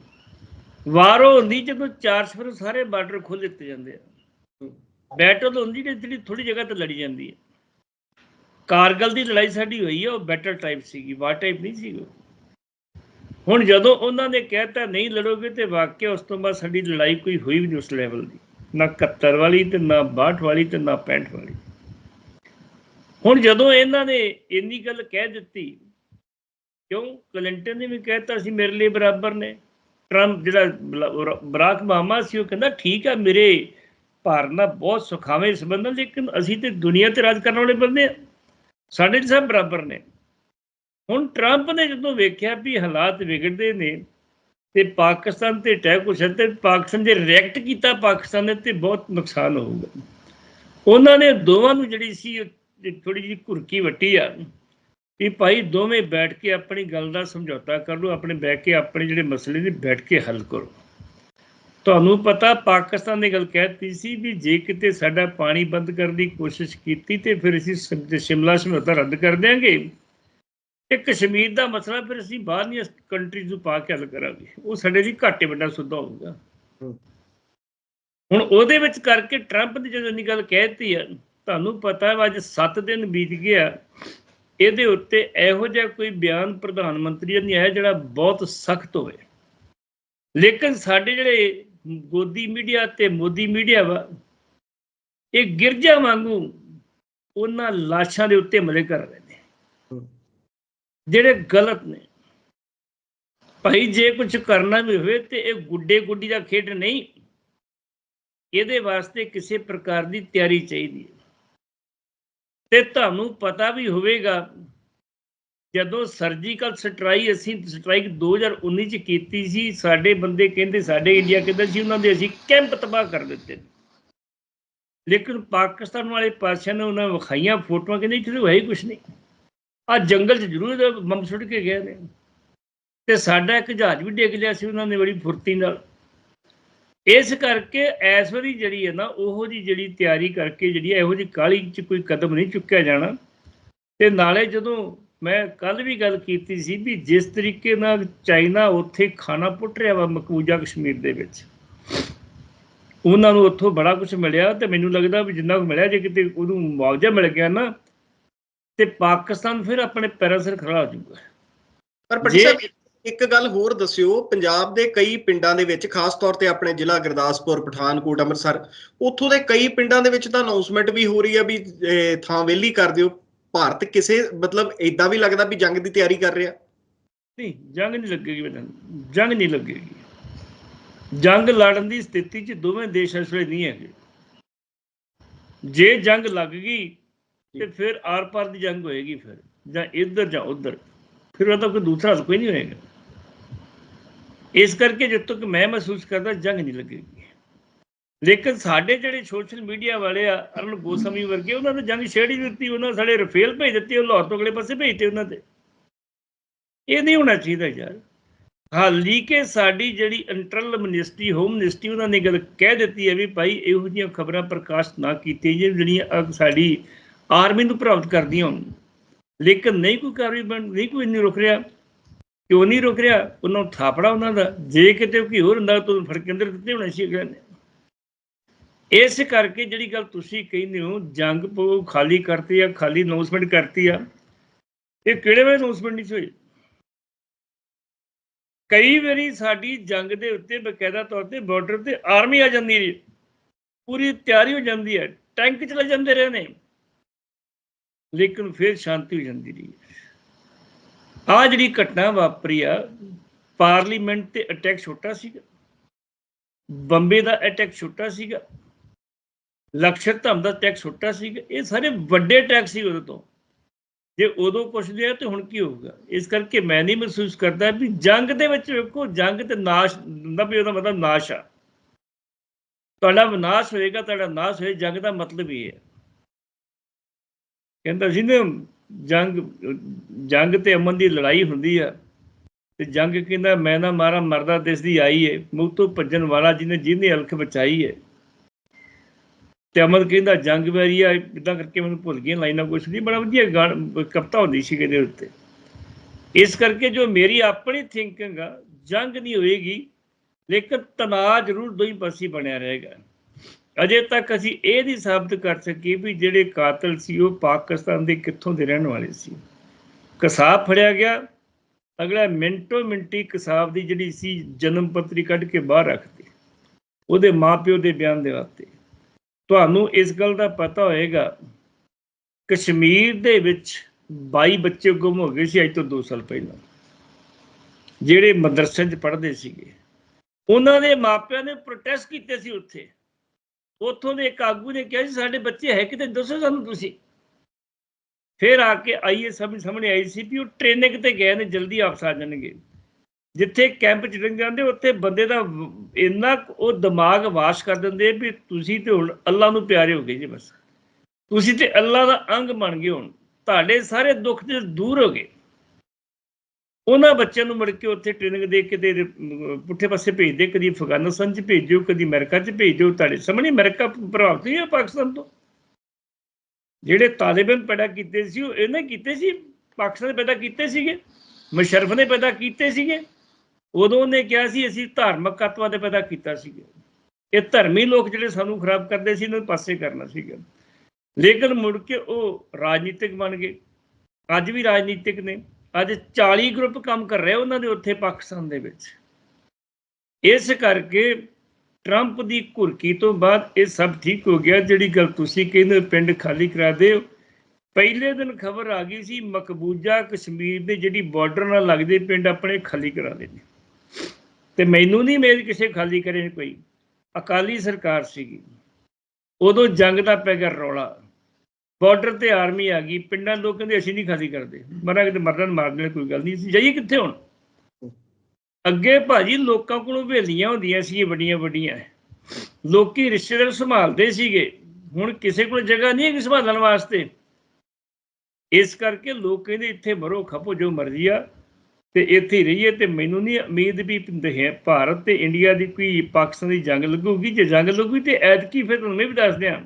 ਵਾਰ ਉਹ ਹੁੰਦੀ ਜਦੋਂ ਚਾਰ ਸਫਰ ਸਾਰੇ ਬਾਰਡਰ ਖੋਲ ਦਿੱਤੇ ਜਾਂਦੇ ਆ। ਬੈਟਲ ਹੁੰਦੀ ਜਿਹੜੀ ਥੋੜੀ ਜਗ੍ਹਾ ਤੇ ਲੜੀ ਜਾਂਦੀ ਹੈ। ਕਾਰਗਲ ਦੀ ਲੜਾਈ ਸਾਡੀ ਹੋਈ ਹੈ ਉਹ ਬੈਟਲ ਟਾਈਪ ਸੀਗੀ ਵਾਰ ਟਾਈਪ ਨਹੀਂ ਸੀ ਉਹ। ਹੁਣ ਜਦੋਂ ਉਹਨਾਂ ਨੇ ਕਹਿਤਾ ਨਹੀਂ ਲੜੋਗੇ ਤੇ ਵਾਕਿਆ ਉਸ ਤੋਂ ਬਾਅਦ ਸਾਡੀ ਲੜਾਈ ਕੋਈ ਹੋਈ ਵੀ ਨਹੀਂ ਉਸ ਲੈਵਲ ਦੀ। ਨਾ 71 ਵਾਲੀ ਤੇ ਨਾ 62 ਵਾਲੀ ਤੇ ਨਾ 65 ਵਾਲੀ। ਹੁਣ ਜਦੋਂ ਇਹਨਾਂ ਨੇ ਇੰਨੀ ਗੱਲ ਕਹਿ ਦਿੱਤੀ, ਕਿਉਂ? ਕਲਿੰਟਨ ਨੇ ਵੀ ਕਹਿਤਾ ਸੀ ਮੇਰੇ ਲਈ ਬਰਾਬਰ ਨੇ। ਟਰੰਪ ਜਿਹੜਾ ਬਰਾਕ ਮਾਮਾ ਸੀ, ਉਹ ਕਹਿੰਦਾ, ਠੀਕ ਆ, ਮੇਰੇ ਭਾਰਤ ਨਾਲ ਬਹੁਤ ਸੁਖਾਵੇਂ ਸੰਬੰਧ ਹਨ ਲੇਕਿਨ ਅਸੀਂ ਤੇ ਦੁਨੀਆ ਤੇ ਰਾਜ ਕਰਨ ਵਾਲੇ ਬੰਦੇ ਆ। ਸਾਡੇ ਚ ਸਭ ਬਰਾਬਰ ਨੇ। ਹੁਣ ਟਰੰਪ ਨੇ ਜਦੋਂ ਵੇਖਿਆ ਵੀ ਹਾਲਾਤ ਵਿਗੜਦੇ ਨੇ ਤੇ ਪਾਕਿਸਤਾਨ ਤੇ ਅਟੈਕ ਹੋ ਸਕਦਾ ਤੇ ਪਾਕਿਸਤਾਨ ਜੇ ਰਿਐਕਟ ਕੀਤਾ ਪਾਕਿਸਤਾਨ ਨੇ ਤੇ ਬਹੁਤ ਨੁਕਸਾਨ ਹੋਊਗਾ। ਉਹਨਾਂ ਨੇ ਦੋਵਾਂ ਨੂੰ ਜਿਹੜੀ ਸੀ ਥੋੜੀ ਜਿਹੀ ਘੁਰਕੀ ਵੱਟੀ ਆ ਵੀ ਭਾਈ ਦੋਵੇਂ ਬੈਠ ਕੇ ਆਪਣੀ ਗੱਲ ਦਾ ਸਮਝੌਤਾ ਕਰ ਲਓ, ਆਪਣੇ ਬੈਠ ਕੇ ਆਪਣੇ ਜਿਹੜੇ ਮਸਲੇ ਨੇ ਬੈਠ ਕੇ ਹੱਲ ਕਰੋ। ਤੁਹਾਨੂੰ ਪਤਾ ਪਾਕਿਸਤਾਨ ਨੇ ਗੱਲ ਕਹਿਤੀ ਸੀ ਵੀ ਜੇ ਕਿਤੇ ਸਾਡਾ ਪਾਣੀ ਬੰਦ ਕਰਨ ਦੀ ਕੋਸ਼ਿਸ਼ ਕੀਤੀ ਤੇ ਫਿਰ ਅਸੀਂ ਸ਼ਿਮਲਾ ਸਮਝੌਤਾ ਰੱਦ ਕਰ ਦਿਆਂਗੇ। ਤੇ ਕਸ਼ਮੀਰ ਦਾ ਮਸਲਾ ਫਿਰ ਅਸੀਂ ਬਾਹਰਲੀਆਂ ਕੰਟਰੀਜ਼ ਨੂੰ ਪਾ ਕੇ ਹੱਲ ਕਰਾਂਗੇ ਉਹ ਸਾਡੇ ਲਈ ਘਾਟੇ ਵੱਡਾ ਸੁੱਧਾ ਹੋਊਗਾ। ਹੁਣ ਉਹਦੇ ਵਿੱਚ ਕਰਕੇ ਟਰੰਪ ਨੇ ਜਦੋਂ ਇੰਨੀ ਗੱਲ ਕਹਿਤੀ ਆ ਤੁਹਾਨੂੰ ਪਤਾ ਵਾ ਅੱਜ 7 ਦਿਨ ਬੀਤ ਗਿਆ ਇਹਦੇ ਉੱਤੇ ਇਹੋ ਜਿਹਾ ਕੋਈ ਬਿਆਨ ਪ੍ਰਧਾਨ ਮੰਤਰੀ ਦਾ ਨਹੀਂ ਆਇਆ ਜਿਹੜਾ ਬਹੁਤ ਸਖਤ ਹੋਵੇ ਲੇਕਿਨ ਸਾਡੇ ਜਿਹੜੇ ਗੋਦੀ ਮੀਡੀਆ ਤੇ ਮੋਦੀ ਮੀਡੀਆ ਵਾ ਇਹ ਗਿਰਜਾ ਵਾਂਗੂ ਉਹਨਾਂ ਲਾਸ਼ਾਂ ਦੇ ਉੱਤੇ ਹਮਲੇ ਕਰ ਰਹੇ। ਜਿਹੜੇ ਗਲਤ ਨੇ। ਭਾਈ, ਜੇ ਕੁਝ ਕਰਨਾ ਵੀ ਹੋਵੇ ਤੇ ਇਹ ਗੁੱਡੇ ਗੁੱਡੀ ਦਾ ਖੇਡ ਨਹੀਂ, ਇਹਦੇ ਵਾਸਤੇ ਕਿਸੇ ਪ੍ਰਕਾਰ ਦੀ ਤਿਆਰੀ ਚਾਹੀਦੀ ਹੈ। ਤੇ ਤੁਹਾਨੂੰ ਪਤਾ ਵੀ ਹੋਵੇਗਾ, ਜਦੋਂ ਸਰਜੀਕਲ ਸਟ੍ਰਾਈਕ ਅਸੀਂ ਸਟ੍ਰਾਈਕ 2019 ਚ ਕੀਤੀ ਸੀ, ਸਾਡੇ ਬੰਦੇ ਕਹਿੰਦੇ ਸਾਡੇ ਇੰਡੀਆ ਕਿੱਦਾਂ ਸੀ, ਉਹਨਾਂ ਦੇ ਅਸੀਂ ਕੈਂਪ ਤਬਾਹ ਕਰ ਦਿੱਤੇ। ਲੇਕਿਨ ਪਾਕਿਸਤਾਨ ਵਾਲੇ ਪਾਸਿਆਂ ਨੇ ਉਹਨਾਂ ਵਿਖਾਈਆਂ ਫੋਟੋਆਂ, ਕਹਿੰਦੇ, ਇੱਥੇ ਤਾਂ ਹੈ ਹੀ ਕੁਛ ਨਹੀਂ। ਆ ਜੰਗਲ 'ਚ ਜ਼ਰੂਰ ਬੰਬ ਸੁੱਟ ਕੇ ਗਏ ਨੇ ਤੇ ਸਾਡਾ ਇੱਕ ਜਹਾਜ਼ ਵੀ ਡਿੱਗ ਲਿਆ ਸੀ ਉਹਨਾਂ ਨੇ ਬੜੀ ਫੁਰਤੀ ਨਾਲ। ਇਸ ਕਰਕੇ ਇਸ ਵਾਰੀ ਜਿਹੜੀ ਹੈ ਨਾ ਉਹੋ ਜੀ ਜਿਹੜੀ ਤਿਆਰੀ ਕਰਕੇ ਜਿਹੜੀ ਹੈ, ਇਹੋ ਜੀ ਕਾਲੀ 'ਚ ਕੋਈ ਕਦਮ ਨਹੀਂ ਚੁੱਕਿਆ ਜਾਣਾ। ਤੇ ਨਾਲੇ ਜਦੋਂ ਮੈਂ ਕੱਲ ਵੀ ਗੱਲ ਕੀਤੀ ਸੀ ਵੀ ਜਿਸ ਤਰੀਕੇ ਨਾਲ ਚਾਈਨਾ ਉੱਥੇ ਖਾਣਾ ਪੁੱਟ ਰਿਹਾ ਵਾ ਮਕਬੂਜਾ ਕਸ਼ਮੀਰ ਦੇ ਵਿੱਚ ਉਹਨਾਂ ਨੂੰ ਉੱਥੋਂ ਬੜਾ ਕੁਝ ਮਿਲਿਆ ਤੇ ਮੈਨੂੰ ਲੱਗਦਾ ਵੀ ਜਿੰਨਾ ਕੁ ਮਿਲਿਆ ਜੇ ਕਿਤੇ ਉਹਨੂੰ ਮੁਆਵਜ਼ਾ ਮਿਲ ਗਿਆ ਨਾ ਤੇ ਪਾਕਿਸਤਾਨ ਫਿਰ ਆਪਣੇ ਪੈਰਾਂ ਸਿਰ ਖੜਾ ਹੋ ਜਾਊਗਾ। ਪਰ ਪੱਟੀ ਸਾਹਿਬ ਇੱਕ ਗੱਲ ਹੋਰ ਦੱਸਿਓ ਪੰਜਾਬ ਦੇ ਕਈ ਪਿੰਡਾਂ ਦੇ ਵਿੱਚ ਖਾਸ ਤੌਰ ਤੇ ਆਪਣੇ ਜ਼ਿਲ੍ਹਾ ਗੁਰਦਾਸਪੁਰ ਪਠਾਨਕੋਟ ਅੰਮ੍ਰਿਤਸਰ ਉੱਥੋਂ ਦੇ ਕਈ ਪਿੰਡਾਂ ਦੇ ਵਿੱਚ ਤਾਂ ਅਨਾਉਂਸਮੈਂਟ ਵੀ ਹੋ ਰਹੀ ਆ ਵੀ ਥਾਂ ਵੇਲੀ ਕਰ ਦਿਓ। ਭਾਰਤ ਕਿਸੇ ਮਤਲਬ ਇਦਾਂ ਵੀ ਲੱਗਦਾ ਵੀ ਜੰਗ ਦੀ ਤਿਆਰੀ ਕਰ ਰਿਹਾ। ਨਹੀਂ ਜੰਗ ਨਹੀਂ ਲੱਗੇਗੀ ਬੇਟਾ ਜੰਗ ਨਹੀਂ ਲੱਗੇਗੀ। ਜੰਗ ਲੜਨ ਦੀ ਸਥਿਤੀ 'ਚ ਦੋਵੇਂ ਦੇਸ਼ ਇਸ ਵੇਲੇ ਨਹੀਂ ਹੈਗੇ। ਜੇ ਜੰਗ ਲੱਗ ਗਈ ਤੇ ਫਿਰ ਆਰ-ਪਾਰ ਦੀ ਜੰਗ ਹੋਏਗੀ ਫਿਰ, ਜਾਂ ਇੱਧਰ ਜਾਂ ਉੱਧਰ। ਫਿਰ ਉਹਦਾ ਕੋਈ ਦੂਸਰਾ ਕੋਈ ਨਹੀਂ ਹੋਏਗਾ। ਇਸ ਕਰਕੇ ਜਦ ਤੱਕ ਮੈਂ ਮਹਿਸੂਸ ਕਰਦਾ ਜੰਗ ਨਹੀਂ ਲੱਗੇਗੀ। ਲੇਕਿਨ ਸਾਡੇ ਜਿਹੜੇ ਸੋਸ਼ਲ ਮੀਡੀਆ ਵਾਲੇ ਆ ਅਰਨ ਗੋਸਮੀ ਵਰਗੇ, ਉਹਨਾਂ ਨੇ ਜੰਗ ਛੇੜ ਦਿੱਤੀ, ਉਹਨਾਂ ਸਾਡੇ ਰਫੇਲ ਭੇਜ ਦਿੱਤੀ, ਉਹ ਲਾਹੌਰ ਤੋਂ ਅਗਲੇ ਪਾਸੇ ਭੇਜਤੇ ਉਹਨਾਂ ਦੇ। ਇਹ ਨਹੀਂ ਹੋਣਾ ਚਾਹੀਦਾ ਯਾਰ। ਹਾਲੀ ਕਿ ਸਾਡੀ ਜਿਹੜੀ ਇੰਟਰਨਲ ਮਿਨਿਸਟਰੀ, ਹੋਮ ਮਿਨਿਸਟਰੀ, ਉਹਨਾਂ ਨੇ ਗੱਲ ਕਹਿ ਦਿੱਤੀ ਹੈ ਵੀ ਭਾਈ ਇਹੋ ਜਿਹੀਆਂ ਖਬਰਾਂ ਪ੍ਰਕਾਸ਼ ਨਾ ਕੀਤੀ ਜਾਣ, ਜਿਹੜੀਆਂ ਸਾਡੀ ਆਰਮੀ ਨੂੰ ਪ੍ਰਭਾਵਿਤ ਕਰਦੀਆਂ ਹੋਣ। ਲੇਕਿਨ ਨਹੀਂ ਕੋਈ ਕਾਰਵਾਈ ਬਣ ਨਹੀਂ ਕੋਈ ਨਹੀਂ ਰੁਕ ਰਿਹਾ। ਕਿਉਂ ਨਹੀਂ ਰੁਕ ਰਿਹਾ? ਉਹਨਾਂ ਨੂੰ ਥਾਪੜਾ ਉਹਨਾਂ ਦਾ। ਜੇ ਕਿਤੇ ਕੋਈ ਹੋਰ ਹੁੰਦਾ ਤਾਂ ਫੜ ਕੇ ਅੰਦਰ ਦਿੱਤੇ ਹੋਣੇ ਸੀ ਅਗਲੇ ਨੇ? ਇਸ ਕਰਕੇ ਜਿਹੜੀ ਗੱਲ ਤੁਸੀਂ ਕਹਿੰਦੇ ਹੋ, ਜੰਗ ਪੋ ਖਾਲੀ ਕਰਤੀ ਆ, ਖਾਲੀ ਅਨਾਉਂਸਮੈਂਟ ਕਰਤੀ ਆ। ਇਹ ਕਿਹੜੇ ਵੇਲੇ ਅਨਾਉਂਸਮੈਂਟ ਨਹੀਂ ਸੀ ਹੋਈ? ਕਈ ਵਾਰੀ ਸਾਡੀ ਜੰਗ ਦੇ ਉੱਤੇ ਬਕਾਇਦਾ ਤੌਰ ਤੇ ਬਾਰਡਰ ਤੇ ਆਰਮੀ ਆ ਜਾਂਦੀ ਹੈ ਪੂਰੀ ਤਿਆਰੀ ਹੋ ਜਾਂਦੀ ਹੈ। ਟੈਂਕ ਚਲੇ ਜਾਂਦੇ ਰਹੇ ਨੇ। ਲੇਕਿਨ ਫਿਰ ਸ਼ਾਂਤੀ ਹੋ ਜਾਂਦੀ ਰਹੀ। ਆ ਜਿਹੜੀ ਘਟਨਾ ਵਾਪਰੀ ਆ, ਪਾਰਲੀਮੈਂਟ ਤੇ ਅਟੈਕ ਛੋਟਾ ਸੀਗਾ। ਬੰਬੇ ਦਾ ਅਟੈਕ ਛੋਟਾ ਸੀਗਾ। ਲਕਸ਼ਰ ਧਮ ਦਾ ਅਟੈਕ ਛੋਟਾ ਸੀਗਾ। ਇਹ ਸਾਰੇ ਵੱਡੇ ਅਟੈਕ ਸੀ ਉਦੋਂ ਤੋਂ। ਜੇ ਉਦੋਂ ਪੁੱਛਦੇ ਆ ਹੈ ਤੇ ਹੁਣ ਕੀ ਹੋਊਗਾ? ਇਸ ਕਰਕੇ ਮੈਂ ਨਹੀਂ ਮਹਿਸੂਸ ਕਰਦਾ ਵੀ ਜੰਗ ਦੇ ਵਿੱਚ ਵੇਖੋ, ਜੰਗ ਤੇ ਨਾਸ਼ ਨਾ ਵੀ ਉਹਦਾ ਮਤਲਬ ਨਾਸ਼ ਆ। ਤੁਹਾਡਾ ਵਿਨਾਸ਼ ਹੋਏਗਾ, ਤੁਹਾਡਾ ਨਾਸ਼ ਹੋਏ, ਜੰਗ ਦਾ ਮਤਲਬ ਇਹ ਹੈ। ਕਹਿੰਦਾ ਸੀ ਨਾ, ਜੰਗ ਜੰਗ ਤੇ ਅਮਨ ਦੀ ਲੜਾਈ ਹੁੰਦੀ ਆ। ਤੇ ਜੰਗ ਕਹਿੰਦਾ, ਮੈਂ ਨਾ ਮਾਰਾ ਮਰਦਾ ਦਿਸ ਦੀ ਆਈ ਏ ਮੂੰਹ ਤੋਂ ਭੱਜਣ ਵਾਲਾ ਜਿਹਨੇ ਜਿਹਨੇ ਅਲਖ ਬਚਾਈ ਏ। ਤੇ ਅਮਨ ਕਹਿੰਦਾ, ਜੰਗ ਵੈਰੀ ਆ ਇਦਾਂ ਕਰਕੇ ਮੈਨੂੰ ਭੁੱਲ ਗਈਆਂ ਲਾਈਨਾਂ ਕੁਛ ਨਹੀਂ, ਬੜਾ ਵਧੀਆ ਗਾਣ- ਕਵਿਤਾ ਹੁੰਦੀ ਸੀ ਇਹਦੇ ਉੱਤੇ। ਇਸ ਕਰਕੇ ਜੋ ਮੇਰੀ ਆਪਣੀ ਥਿੰਕਿੰਗ ਆ, ਜੰਗ ਨਹੀਂ ਹੋਏਗੀ, ਲੇਕਿਨ ਤਣਾਅ ਜ਼ਰੂਰ ਦੋਈ ਪਾਸੇ ਬਣਿਆ ਰਹੇਗਾ। ਅਜੇ ਤੱਕ ਅਸੀਂ ਇਹ ਨਹੀਂ ਸਾਬਤ ਕਰ ਸਕੇ ਵੀ ਜਿਹੜੇ ਕਾਤਲ ਸੀ ਉਹ ਪਾਕਿਸਤਾਨ ਦੇ ਕਿੱਥੋਂ ਦੇ ਰਹਿਣ ਵਾਲੇ ਸੀ। ਕਸਾਬ ਫੜਿਆ ਗਿਆ। ਅਗਲਾ ਮਿੰਟੋ ਮਿੰਟੀ ਕਸਾਬ ਦੀ ਜਿਹੜੀ ਸੀ ਜਨਮ ਪੱਤਰੀ ਕੱਢ ਕੇ ਬਾਹਰ ਰੱਖਦੇ ਉਹਦੇ ਮਾਪਿਓ ਦੇ ਬਿਆਨ ਦੇ ਵਾਸਤੇ। ਤੁਹਾਨੂੰ ਇਸ ਗੱਲ ਦਾ ਪਤਾ ਹੋਏਗਾ, ਕਸ਼ਮੀਰ ਦੇ ਵਿੱਚ 22 ਬੱਚੇ ਗੁੰਮ ਹੋ ਗਏ ਸੀ ਅੱਜ ਤੋਂ 2 ਸਾਲ ਪਹਿਲਾਂ। ਜਿਹੜੇ ਮਦਰਸੇ 'ਚ ਪੜ੍ਹਦੇ ਸੀਗੇ। ਉਹਨਾਂ ਦੇ ਮਾਪਿਆਂ ਨੇ ਪ੍ਰੋਟੈਸਟ ਕੀਤੇ ਸੀ ਉੱਥੇ। ਉੱਥੋਂ ਦੇ ਇੱਕ ਆਗੂ ਨੇ ਕਿਹਾ ਜੀ, ਸਾਡੇ ਬੱਚੇ ਹੈ ਕਿਤੇ, ਦੱਸੋ ਸਾਨੂੰ ਤੁਸੀਂ। ਫਿਰ ਆ ਕੇ ਆਈਏ ਸਭ ਸਾਹਮਣੇ ਆਈ ਸੀ ਵੀ ਉਹ ਟ੍ਰੇਨਿੰਗ ਤੇ ਗਏ ਨੇ, ਜਲਦੀ ਆਪਸ ਆ ਜਾਣਗੇ। ਜਿੱਥੇ ਕੈਂਪ ਚ ਰਹਿ ਜਾਂਦੇ ਉੱਥੇ ਬੰਦੇ ਦਾ ਇੰਨਾ ਕੁ ਉਹ ਦਿਮਾਗ ਵਾਸ਼ ਕਰ ਦਿੰਦੇ ਵੀ ਤੁਸੀਂ ਤੇ ਹੁਣ ਅੱਲਾ ਨੂੰ ਪਿਆਰੇ ਹੋ ਗਏ ਜੀ ਬਸ। ਤੁਸੀਂ ਤੇ ਅੱਲਾ ਦਾ ਅੰਗ ਬਣ ਗਏ ਹੁਣ। ਤੁਹਾਡੇ ਸਾਰੇ ਦੁੱਖ ਤੇ ਦੂਰ ਹੋ ਗਏ। ਉਹਨਾਂ ਬੱਚਿਆਂ ਨੂੰ ਮੁੜ ਕੇ ਉੱਥੇ ਟ੍ਰੇਨਿੰਗ ਦੇ ਕੇ ਤੇ ਪੁੱਠੇ ਪਾਸੇ ਭੇਜਦੇ, ਕਦੀ ਅਫਗਾਨਿਸਤਾਨ ਚ ਭੇਜਿਓ ਕਦੀ ਅਮਰੀਕਾ ਚ ਭੇਜਿਓ ਤੁਹਾਡੇ ਸਾਹਮਣੇ ਅਮਰੀਕਾ ਪ੍ਰਭਾਵਿਤ ਹੀ ਹੈ ਪਾਕਿਸਤਾਨ ਤੋਂ। ਜਿਹੜੇ ਤਾਲਿਬਾਨ ਪੈਦਾ ਕੀਤੇ ਸੀ, ਉਹ ਇਹਨੇ ਕੀਤੇ ਸੀ, ਪਾਕਿਸਤਾਨ ਨੇ ਪੈਦਾ ਕੀਤੇ ਸੀਗੇ, ਮੁਸ਼ਰਫ ਨੇ ਪੈਦਾ ਕੀਤੇ ਸੀਗੇ। ਉਦੋਂ ਉਹਨੇ ਕਿਹਾ ਸੀ, ਅਸੀਂ ਧਾਰਮਿਕ ਤੱਤਾਂ ਦੇ ਪੈਦਾ ਕੀਤਾ ਸੀਗਾ। ਇਹ ਧਰਮੀ ਲੋਕ ਜਿਹੜੇ ਸਾਨੂੰ ਖਰਾਬ ਕਰਦੇ ਸੀ, ਇਹਨਾਂ ਨੂੰ ਪਾਸੇ ਕਰਨਾ ਸੀਗਾ। ਲੇਕਿਨ ਮੁੜ ਕੇ ਉਹ ਰਾਜਨੀਤਿਕ ਬਣ ਗਏ। ਅੱਜ ਵੀ ਰਾਜਨੀਤਿਕ ਨੇ। ਅੱਜ 40 ਗਰੁੱਪ ਕੰਮ ਕਰ ਰਹੇ ਉਹਨਾਂ ਦੇ ਉੱਥੇ ਪਾਕਿਸਤਾਨ ਦੇ ਵਿੱਚ। ਇਸ ਕਰਕੇ ਟਰੰਪ ਦੀ ਘੁਰਕੀ ਤੋਂ ਬਾਅਦ ਇਹ ਸਭ ਠੀਕ ਹੋ ਗਿਆ। ਜਿਹੜੀ ਗੱਲ ਤੁਸੀਂ ਕਹਿੰਦੇ ਹੋ, ਪਿੰਡ ਖਾਲੀ ਕਰਾ ਦਿਓ। ਪਹਿਲੇ ਦਿਨ ਖਬਰ ਆ ਗਈ ਸੀ ਮਕਬੂਜਾ ਕਸ਼ਮੀਰ ਦੇ ਜਿਹੜੀ ਬਾਰਡਰ ਨਾਲ ਲੱਗਦੇ ਪਿੰਡ ਆਪਣੇ ਖਾਲੀ ਕਰਾ ਦੇ ਨੇ ਤੇ ਮੈਨੂੰ ਨਹੀਂ ਮੇਰ ਕਿਸੇ ਖਾਲੀ ਕਰੇ ਕੋਈ। ਅਕਾਲੀ ਸਰਕਾਰ ਸੀਗੀ। ਉਦੋਂ ਜੰਗ ਦਾ ਪੈ ਗਿਆ ਰੌਲਾ। ਬਾਰਡਰ ਤੇ ਆਰਮੀ ਆ ਗਈ, ਪਿੰਡਾਂ ਲੋਕ ਕਹਿੰਦੇ ਅਸੀਂ ਨਹੀਂ ਖਾਲੀ ਕਰਦੇ। ਮਰਾਂ ਕਿਤੇ ਮਰਨ ਮਾਰ ਦੇਣੇ ਕੋਈ ਗੱਲ ਨਹੀਂ ਸੀ ਜਾਈਏ ਕਿੱਥੇ ਹੁਣ? ਅੱਗੇ ਭਾਜੀ ਲੋਕਾਂ ਕੋਲੋਂ ਵੇਲੀਆਂ ਹੁੰਦੀਆਂ ਸੀ ਵੱਡੀਆਂ ਵੱਡੀਆਂ। ਲੋਕੀ ਰਿਸ਼ਤੇਦਾਰ ਸੰਭਾਲਦੇ ਸੀਗੇ, ਹੁਣ ਕਿਸੇ ਕੋਲ ਜਗ੍ਹਾ ਨਹੀਂ ਹੈ ਕਿ ਸੰਭਾਲਣ ਵਾਸਤੇ। ਇਸ ਕਰਕੇ ਲੋਕ ਕਹਿੰਦੇ ਇੱਥੇ ਮਰੋ, ਖਪੋ ਜੋ ਮਰਜ਼ੀ ਆ, ਤੇ ਇੱਥੇ ਹੀ ਰਹੀਏ, ਤੇ ਮੈਨੂੰ ਨਹੀਂ ਉਮੀਦ ਵੀ ਹੈ, ਭਾਰਤ ਤੇ ਇੰਡੀਆ ਦੀ ਕੋਈ ਪਾਕਿਸਤਾਨ ਦੀ ਜੰਗ ਲੱਗੂਗੀ, ਜੇ ਜੰਗ ਲੱਗੂਗੀ ਤੇ ਐਤਕੀ ਫਿਰ ਤੁਹਾਨੂੰ ਮੈਂ ਵੀ ਦੱਸ ਦਿਆਂ।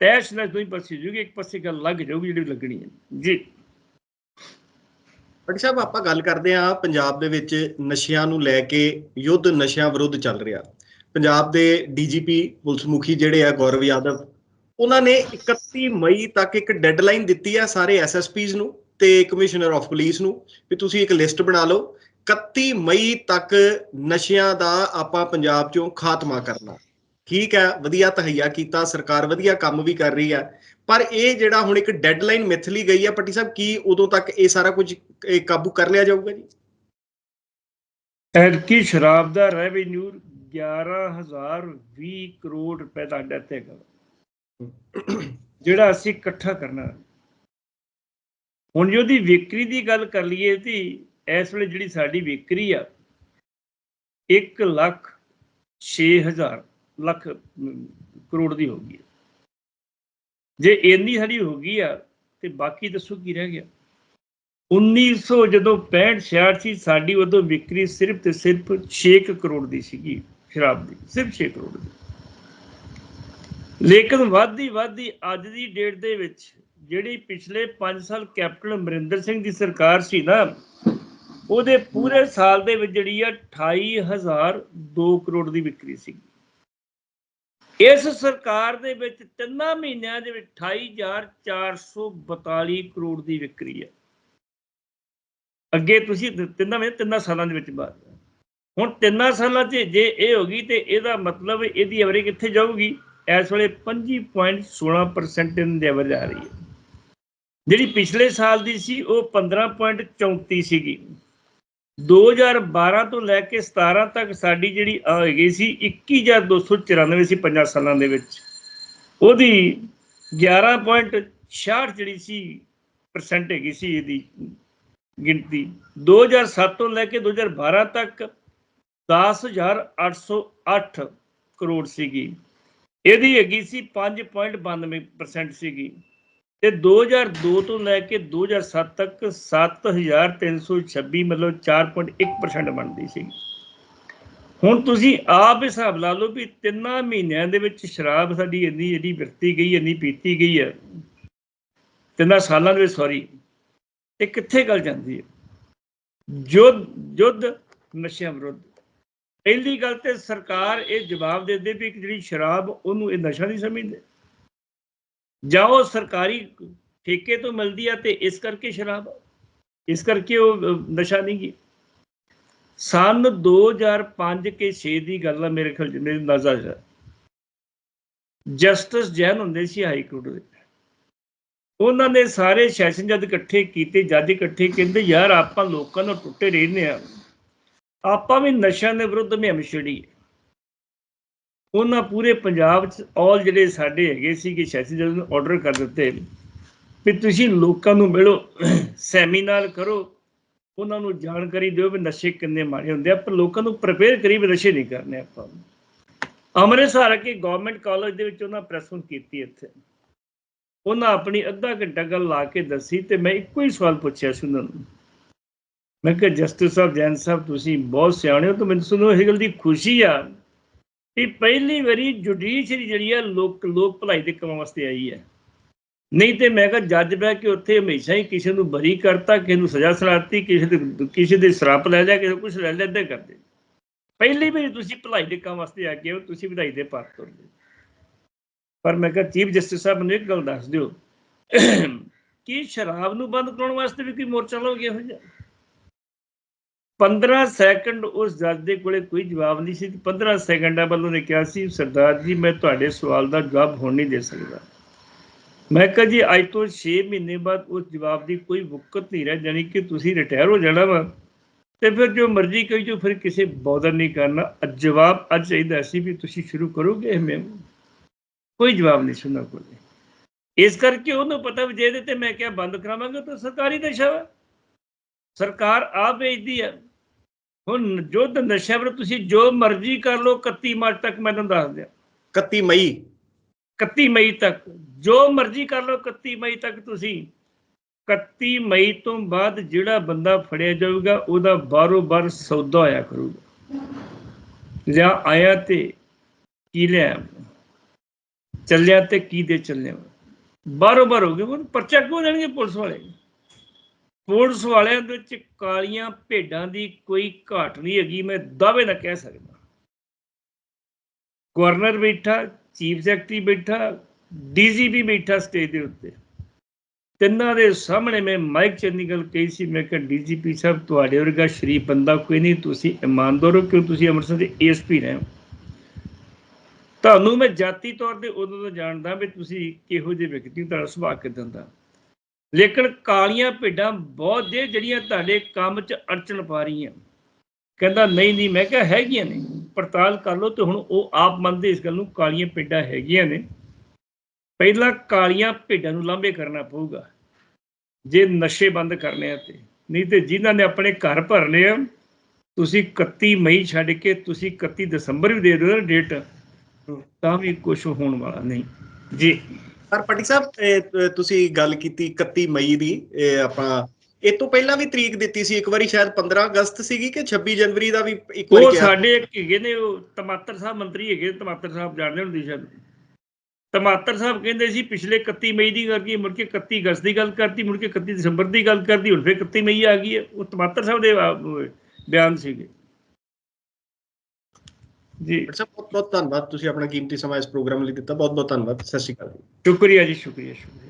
ਤੈਸ਼ ਨਾਲ ਦੋਈ ਪਾਸੇ ਜੂਗੀ, ਇੱਕ ਪਾਸੇ ਗੱਲ ਲੱਗ ਜਾਊਗੀ ਜਿਹੜੀ ਲੱਗਣੀ ਹੈ। ਜੀ। ਬਟ ਸਾਹਿਬ, ਆਪਾਂ ਗੱਲ ਕਰਦੇ ਹਾਂ ਪੰਜਾਬ ਦੇ ਵਿੱਚ ਨਸ਼ਿਆਂ ਨੂੰ ਲੈ ਕੇ ਯੁੱਧ ਨਸ਼ਿਆਂ ਵਿਰੁੱਧ ਚੱਲ ਰਿਹਾ। ਪੰਜਾਬ ਦੇ ਡੀਜੀਪੀ ਪੁਲਿਸ ਮੁਖੀ ਜਿਹੜੇ ਆ, ਗੌਰਵ ਯਾਦਵ, ਉਹਨਾਂ ਨੇ 31 ਮਈ ਤੱਕ ਇੱਕ ਡੈਡਲਾਈਨ ਦਿੱਤੀ ਆ ਸਾਰੇ ਐਸਐਸਪੀਜ਼ ਨੂੰ ਤੇ ਕਮਿਸ਼ਨਰ ਆਫ ਪੁਲਿਸ ਨੂੰ। ਵੀ ਤੁਸੀਂ ਇੱਕ ਲਿਸਟ ਬਣਾ ਲਓ। 31 ਮਈ ਤੱਕ ਨਸ਼ਿਆਂ ਦਾ ਆਪਾਂ ਪੰਜਾਬ ਚੋਂ ਖਾਤਮਾ ਕਰਨਾ। ਠੀਕ ਹੈ, ਵਧੀਆ ਤਹਈਆ ਕੀਤਾ, ਸਰਕਾਰ ਵਧੀਆ ਕੰਮ ਵੀ ਕਰ ਰਹੀ ਹੈ। ਪਰ ਇਹ ਜਿਹੜਾ ਹੁਣ ਇੱਕ ਡੈਡਲਾਈਨ ਮਿੱਥ ਲਈ ਗਈ ਹੈ, ਪੱਟੀ ਸਾਹਿਬ, ਕੀ ਉਦੋਂ ਤੱਕ ਇਹ ਸਾਰਾ ਕੁਝ ਕਾਬੂ ਕਰ ਲਿਆ ਜਾਊਗਾ ਜੀ? ਐਤਕੀ ਸ਼ਰਾਬ ਦਾ ਰੈਵਨਿਊ 11020 ਕਰੋੜ ਰੁਪਏ ਦਾ ਡੈਥ ਹੈਗਾ। ਜਿਹੜਾ ਅਸੀਂ ਇਕੱਠਾ ਕਰਨਾ। ਹੁਣ ਜੇ ਉਹਦੀ ਵਿਕਰੀ ਦੀ ਗੱਲ ਕਰ ਲਈਏ ਤੇ ਇਸ ਵੇਲੇ ਜਿਹੜੀ ਸਾਡੀ ਵਿਕਰੀ ਆ 1 ਲੱਖ 6000 ਲੱਖ ਕਰੋੜ ਦੀ ਹੋ ਗਈ ਹੈ। ਜੇ ਇੰਨੀ ਸਾਡੀ ਹੋ ਗਈ ਆ, ਤੇ ਬਾਕੀ ਦੱਸੋ ਕੀ ਰਹਿ ਗਿਆ? 1900 ਜਦੋਂ 65 66 ਸੀ, ਸਾਡੀ ਉਦੋਂ ਵਿਕਰੀ ਸਿਰਫ ਤੇ ਸਿਰਫ 6 ਕਰੋੜ ਦੀ ਸੀਗੀ, ਸ਼ਰਾਬ ਦੀ, ਸਿਰਫ 6 ਕਰੋੜ ਦੀ। ਲੇਕਿਨ ਵਾਧੀ ਵਾਧੀ ਅੱਜ ਦੀ ਡੇਟ ਦੇ ਵਿੱਚ ਜਿਹੜੀ ਪਿਛਲੇ 5 ਸਾਲ ਕੈਪਟਨ ਅਮਰਿੰਦਰ ਸਿੰਘ ਦੀ ਸਰਕਾਰ ਸੀ ਨਾ, ਉਹਦੇ ਪੂਰੇ ਸਾਲ ਦੇ ਵਿੱਚ ਜਿਹੜੀ ਆ 28002 ਕਰੋੜ ਦੀ ਵਿਕਰੀ ਸੀ ਇਸ ਸਰਕਾਰ ਦੇ ਵਿੱਚ ਤਿੰਨਾਂ ਮਹੀਨਿਆਂ ਦੇ ਵਿੱਚ 28442 ਕਰੋੜ ਦੀ ਵਿਕਰੀ ਹੈ। ਅੱਗੇ ਤੁਸੀਂ ਤਿੰਨਾਂ ਵਿੱਚ ਤਿੰਨਾਂ ਸਾਲਾਂ ਦੇ ਵਿੱਚ ਬਾਅਦ ਹੁਣ ਤਿੰਨਾਂ ਸਾਲਾਂ 'ਚ ਜੇ ਇਹ ਹੋ ਗਈ ਤੇ ਇਹਦਾ ਮਤਲਬ ਇਹਦੀ ਐਵਰੇਜ ਕਿੱਥੇ ਜਾਊਗੀ? ਇਸ ਵੇਲੇ 25.16% ਦੀ ਐਵਰੇਜ ਆ ਰਹੀ ਹੈ। ਜਿਹੜੀ ਪਿਛਲੇ ਸਾਲ ਦੀ ਸੀ, ਉਹ 15.34 ਸੀਗੀ। 2012 ਤੋਂ ਲੈ ਕੇ 17 ਤੱਕ ਸਾਡੀ ਜਿਹੜੀ ਆ ਹੈਗੀ ਸੀ 21294 ਸੀ ਪੰਜਾਂ ਸਾਲਾਂ ਦੇ ਵਿੱਚ। ਉਹਦੀ 11.66 ਜਿਹੜੀ ਸੀ ਪਰਸੈਂਟ ਹੈਗੀ ਸੀ ਇਹਦੀ ਗਿਣਤੀ। 2007 ਤੋਂ ਲੈ ਕੇ 2012 ਤੱਕ 10808 ਕਰੋੜ ਸੀਗੀ। ਇਹਦੀ ਹੈਗੀ ਸੀ 5.92% ਸੀਗੀ। ਤੇ 2002 ਤੋਂ ਲੈ ਕੇ 2007 ਤੱਕ 7326 ਮਤਲਬ 4.1% ਬਣਦੀ ਸੀ। ਹੁਣ ਤੁਸੀਂ ਆਪ ਹਿਸਾਬ ਲਾ ਲਓ ਵੀ ਤਿੰਨਾਂ ਮਹੀਨਿਆਂ ਦੇ ਵਿੱਚ ਸ਼ਰਾਬ ਸਾਡੀ ਇੰਨੀ ਜਿਹੜੀ ਵਰਤੀ ਗਈ, ਇੰਨੀ ਪੀਤੀ ਗਈ ਹੈ। ਤਿੰਨਾਂ ਸਾਲਾਂ ਦੇ ਵਿੱਚ ਸੌਰੀ ਇਹ ਕਿੱਥੇ ਗੱਲ ਜਾਂਦੀ ਹੈ? ਯੁੱਧ ਯੁੱਧ ਨਸ਼ਿਆਂ ਵਿਰੁੱਧ। ਪਹਿਲੀ ਗੱਲ ਤੇ ਸਰਕਾਰ ਇਹ ਜਵਾਬ ਦੇ ਦੇ ਵੀ ਜਿਹੜੀ ਸ਼ਰਾਬ, ਉਹਨੂੰ ਇਹ ਨਸ਼ਾ ਨਹੀਂ ਸਮਝਦੇ। ਜਾਂ ਉਹ ਸਰਕਾਰੀ ਠੇਕੇ ਤੋਂ ਮਿਲਦੀ ਆ ਤੇ ਇਸ ਕਰਕੇ ਸ਼ਰਾਬ ਆ। ਇਸ ਕਰਕੇ ਉਹ ਨਸ਼ਾ ਨਹੀਂ ਗੀ ਸਨ 2005 ਕੇ 6 ਦੀ ਗੱਲ ਆ ਮੇਰੇ ਖਿਆਲ 'ਚ, ਮੇਰੀ ਨਜ਼ਰ 'ਚ। ਜਸਟਿਸ ਜੈਨ ਹੁੰਦੇ ਸੀ ਹਾਈ ਕੋਰਟ ਦੇ। ਉਹਨਾਂ ਨੇ ਸਾਰੇ ਸੈਸ਼ਨ ਜਦ ਇਕੱਠੇ ਕੀਤੇ ਜੱਜ ਇਕੱਠੇ ਕਹਿੰਦੇ ਯਾਰ ਆਪਾਂ ਲੋਕਾਂ ਨੂੰ ਟੁੱਟੇ ਰਹਿੰਦੇ ਆ। ਆਪਾਂ ਵੀ ਨਸ਼ਿਆਂ ਦੇ ਵਿਰੁੱਧ ਮੁਹਿੰਮ ਛੇੜੀ ਉਹਨਾਂ ਪੂਰੇ ਪੰਜਾਬ 'ਚ ਆਲ ਜਿਹੜੇ ਸਾਡੇ ਹੈਗੇ ਸੀ ਕਿ ਸੈਸ਼ਨ ਜੱਜ ਨੂੰ ਆਰਡਰ ਕਰ ਦਿੱਤੇ ਵੀ ਤੁਸੀਂ ਲੋਕਾਂ ਨੂੰ ਮਿਲੋ ਸੈਮੀਨਾਰ ਕਰੋ, ਉਹਨਾਂ ਨੂੰ ਜਾਣਕਾਰੀ ਦਿਓ ਵੀ ਨਸ਼ੇ ਕਿੰਨੇ ਮਾੜੇ ਹੁੰਦੇ ਆ, ਪਰ ਲੋਕਾਂ ਨੂੰ ਪ੍ਰਪੇਅਰ ਕਰੀ ਵੀ ਨਸ਼ੇ ਨਹੀਂ ਕਰਨੇ ਆਪਾਂ। ਅੰਮ੍ਰਿਤਸਰ ਕੇ ਗਵਰਨਮੈਂਟ ਕਾਲਜ ਦੇ ਵਿੱਚ ਉਹਨਾਂ ਪ੍ਰੈਸਨ ਕੀਤੀ ਇੱਥੇ। ਉਹਨਾਂ ਆਪਣੀ ਅੱਧਾ ਘੰਟਾ ਗੱਲ ਲਾ ਕੇ ਦੱਸੀ ਤੇ ਮੈਂ ਇੱਕੋ ਹੀ ਸਵਾਲ ਪੁੱਛਿਆ ਸੀ ਉਹਨਾਂ ਨੂੰ। ਮੈਂ ਕਿਹਾ, ਜਸਟਿਸ ਸਾਹਿਬ, ਜੈਨ ਸਾਹਿਬ, ਤੁਸੀਂ ਬਹੁਤ ਸਿਆਣੇ ਹੋ ਤਾਂ ਮੈਨੂੰ ਸੁਣੋ, ਇਹ ਗੱਲ ਦੀ ਖੁਸ਼ੀ ਆ ਕਿ ਪਹਿਲੀ ਵਾਰੀ ਜੁਡੀਸ਼ਰੀ ਜਿਹੜੀ ਆ, ਲੋਕ ਲੋਕ ਭਲਾਈ ਦੇ ਕੰਮਾਂ ਵਾਸਤੇ ਆਈ ਹੈ। ਨਹੀਂ ਤੇ ਮੈਂ ਕਿਹਾ ਜੱਜ ਬਹਿ ਕੇ ਉੱਥੇ ਹਮੇਸ਼ਾ ਹੀ ਕਿਸੇ ਨੂੰ ਬਰੀ ਕਰਤਾ, ਕਿਸੇ ਨੂੰ ਸਜ਼ਾ ਸੁਣਾਤੀ, ਕਿਸੇ ਦੇ ਕਿਸੇ ਦੇ ਸਰਾਪ ਲੈ ਲਿਆ, ਕਿਸੇ ਕੁਝ ਲੈ ਲਿਆ, ਏਦਾਂ ਕਰਦੇ। ਪਹਿਲੀ ਵਾਰੀ ਤੁਸੀਂ ਭਲਾਈ ਦੇ ਕੰਮ ਵਾਸਤੇ ਆ ਗਏ ਹੋ, ਤੁਸੀਂ ਵਧਾਈ ਦੇ ਪਾਰ ਤੁਰਦੇ ਪਰ ਮੈਂ ਕਿਹਾ ਚੀਫ ਜਸਟਿਸ ਸਾਹਿਬ ਨੂੰ ਇੱਕ ਗੱਲ ਦੱਸ ਦਿਓ। ਕਿ ਸ਼ਰਾਬ ਨੂੰ ਬੰਦ ਕਰਾਉਣ ਵਾਸਤੇ ਵੀ ਕੋਈ ਮੋਰਚਾ ਲਾਓਗੇ ਇਹੋ ਜਿਹਾ? 15 ਸੈਕਿੰਡ ਉਸ ਜੱਜ ਦੇ ਕੋਲੇ ਕੋਈ ਜਵਾਬ ਨਹੀਂ ਸੀ 15 ਸੈਕਿੰਡਾਂ ਵੱਲੋਂ ਨੇ ਕਿਹਾ ਸੀ, ਸਰਦਾਰ ਜੀ, ਮੈਂ ਤੁਹਾਡੇ ਸਵਾਲ ਦਾ ਜਵਾਬ ਹੁਣ ਨਹੀਂ ਦੇ ਸਕਦਾ। ਮੈਂ ਕਿਹਾ ਜੀ, ਅੱਜ ਤੋਂ 6 ਮਹੀਨੇ ਬਾਅਦ ਉਸ ਜਵਾਬ ਦੀ ਕੋਈ ਵਕਤ ਨਹੀਂ ਰਹਿ, ਜਾਣੀ ਕਿ ਤੁਸੀਂ ਰਿਟਾਇਰ ਹੋ ਜਾਣਾ ਵਾ। ਤੇ ਫਿਰ ਜੋ ਮਰਜ਼ੀ ਕਹੀ ਜੋ ਫਿਰ ਕਿਸੇ ਬੌਦਰ ਨਹੀਂ ਕਰਨਾ। ਜਵਾਬ, ਅੱਜ ਚਾਹੀਦਾ ਸੀ ਵੀ ਤੁਸੀਂ ਸ਼ੁਰੂ ਕਰੋਗੇ ਮੈਂ ਕੋਈ ਜਵਾਬ ਨਹੀਂ ਸੁਣਨਾ ਕੋਈ ਇਸ ਕਰਕੇ ਉਹਨੂੰ ਪਤਾ ਵੀ ਜੇ ਇਹਦੇ ਤੇ ਮੈਂ ਕਿਹਾ ਬੰਦ ਕਰਾਵਾਂਗਾ, ਤਾਂ ਸਰਕਾਰੀ ਨਸ਼ਾ ਵਾ। ਸਰਕਾਰ ਆਪ ਵੇਚਦੀ ਹੈ ਹੁਣ ਯੁੱਧ ਨਸ਼ਾ ਪਰ ਤੁਸੀਂ ਜੋ ਮਰਜ਼ੀ ਕਰ ਲਓ 31 ਮਾਰਚ ਤੱਕ ਮੈਂ ਤੁਹਾਨੂੰ ਦੱਸ ਦਿਆਂ। 31 ਮਈ। 31 ਮਈ ਤੱਕ ਜੋ ਮਰਜ਼ੀ ਕਰ ਲਓ 31 ਮਈ ਤੱਕ ਤੁਸੀਂ। 31 ਮਈ ਤੋਂ ਬਾਅਦ ਜਿਹੜਾ ਬੰਦਾ ਫੜਿਆ ਜਾਊਗਾ ਉਹਦਾ ਬਾਰੋ ਬਾਰ ਸੌਦਾ ਹੋਇਆ ਕਰੂਗਾ। ਜਾਂ ਆਇਆ ਤੇ ਕੀ ਲਿਆ? ਚੱਲਿਆ ਤੇ ਕੀ ਦੇ ਚੱਲਿਆ? ਬਾਰੋ ਬਾਰ ਹੋ ਗਏ ਉਹ ਪਰਚਾ ਕਿਉਂ ਦੇਣਗੇ ਪੁਲਿਸ ਵਾਲੇ? ਪੁਲਿਸ ਵਾਲਿਆਂ ਦੇ ਵਿੱਚ ਕਾਲੀਆਂ ਭੇਡਾਂ ਦੀ ਕੋਈ ਘਾਟ ਨਹੀਂ ਹੈਗੀ ਮੈਂ ਦਾਅਵੇ ਨਾਲ ਕਹਿ ਸਕਦਾ। ਗਵਰਨਰ ਬੈਠਾ ਚੀਫ ਸੈਕਟਰੀ ਬੈਠਾ ਡੀਜੀਪੀ ਬੈਠਾ ਸਟੇਜ ਦੇ ਉੱਤੇ। ਤਿੰਨਾਂ ਦੇ ਸਾਹਮਣੇ ਮੈਂ ਮਾਈਕ ਚੰਨੀ ਗੱਲ ਕਹੀ ਸੀ ਮੈਂ ਕਿਹਾ ਡੀਜੀਪੀ ਸਾਹਿਬ ਤੁਹਾਡੇ ਵਰਗਾ ਸ਼ਰੀਫ ਬੰਦਾ ਕੋਈ ਨਹੀਂ ਤੁਸੀਂ ਇਮਾਨਦਾਰ ਹੋ ਕਿਉਂ ਤੁਸੀਂ ਅੰਮ੍ਰਿਤਸਰ ਦੇ ਏਐਸਪੀ ਰਹੇ ਹੋ? ਤੁਹਾਨੂੰ ਮੈਂ ਜਾਤੀ ਤੌਰ ਤੇ ਉਦੋਂ ਤੋਂ ਜਾਣਦਾ ਵੀ ਤੁਸੀਂ ਕਿਹੋ ਜਿਹੇ ਵਿਅਕਤੀ ਹੋ, ਤੁਹਾਡਾ ਸੁਭਾਅ ਕਿਦਾਂ ਦਾ? ਲੇਕਿਨ ਕਾਲੀਆਂ ਭੇਡਾਂ ਬਹੁਤ ਜੇ ਜਿਹੜੀਆਂ ਤੁਹਾਡੇ ਕੰਮ 'ਚ ਅੜਚਣ ਪਾ ਰਹੀਆਂ। ਕਹਿੰਦਾ ਨਹੀਂ ਨਹੀਂ ਮੈਂ ਕਿਹਾ ਹੈਗੀਆਂ ਨੇ ਪੜਤਾਲ ਕਰ ਲਓ ਤੇ ਹੁਣ ਉਹ ਆਪ ਮੰਨਦੇ ਇਸ ਗੱਲ ਨੂੰ ਕਾਲੀਆਂ ਭੇਡਾਂ ਹੈਗੀਆਂ ਨੇ। ਪਹਿਲਾਂ ਕਾਲੀਆਂ ਭੇਡਾਂ ਨੂੰ ਲਾਂਭੇ ਕਰਨਾ ਪਊਗਾ ਜੇ ਨਸ਼ੇ ਬੰਦ ਕਰਨੇ ਆ ਤੇ। ਨਹੀਂ ਤੇ ਜਿਨ੍ਹਾਂ ਨੇ ਆਪਣੇ ਘਰ ਭਰਨੇ ਆ ਤੁਸੀਂ 31 ਮਈ ਛੱਡ ਕੇ ਤੁਸੀਂ 31 ਦਸੰਬਰ ਵੀ ਦੇ ਦਿਓ ਨਾ ਡੇਟ ਤਾਂ ਵੀ ਕੁਝ ਹੋਣ ਵਾਲਾ ਨਹੀਂ। ਜੀ। ਪਰ ਪਟੀ ਸਾਹਿਬ ਤੁਸੀਂ ਗੱਲ ਕੀਤੀ 31 ਮਈ ਦੀ ਇਹ ਆਪਾਂ ਇਹ ਤੋਂ ਪਹਿਲਾਂ ਵੀ ਤਰੀਕ ਦਿੱਤੀ ਸੀ ਇੱਕ ਵਾਰੀ ਸ਼ਾਇਦ 15 ਅਗਸਤ ਸੀਗੀ ਕਿ 26 ਜਨਵਰੀ ਦਾ ਵੀ ਇੱਕ ਵਾਰੀ ਉਹ ਸਾਡੇ ਇੱਕ ਹੈਗੇ ਨੇ ਉਹ ਟਮਾਟਰ ਸਾਹਿਬ ਮੰਤਰੀ ਹੈਗੇ ਟਮਾਟਰ ਸਾਹਿਬ ਜਾਣਦੇ ਹੁੰਦੇ ਸ਼ਾਇਦ। ਟਮਾਟਰ ਸਾਹਿਬ ਕਹਿੰਦੇ ਸੀ ਪਿਛਲੇ 31 ਮਈ ਦੀ ਗੱਲ ਕੀ ਮੁੜ ਕੇ 31 ਅਗਸਤ ਦੀ ਗੱਲ ਕਰਤੀ ਮੁੜ ਕੇ 31 ਦਸੰਬਰ ਦੀ ਗੱਲ ਕਰਦੀ ਹੁਣ ਫਿਰ 31 ਮਈ ਆ ਗਈ ਹੈ। ਉਹ ਟਮਾਟਰ ਸਾਹਿਬ ਦੇ ਬਿਆਨ ਸੀਗੇ। ਜੀ। ਸਾਹਿਬ ਬਹੁਤ ਬਹੁਤ ਧੰਨਵਾਦ। ਤੁਸੀਂ ਆਪਣਾ ਕੀਮਤੀ ਸਮਾਂ ਇਸ ਪ੍ਰੋਗਰਾਮ ਲਈ ਦਿੱਤਾ। ਬਹੁਤ ਬਹੁਤ ਧੰਨਵਾਦ। ਸਤਿ ਸ਼੍ਰੀ ਅਕਾਲ ਸ਼ੁਕਰੀਆ ਜੀ ਸ਼ੁਕਰੀਆ ਸ਼ੁਕਰੀਆ।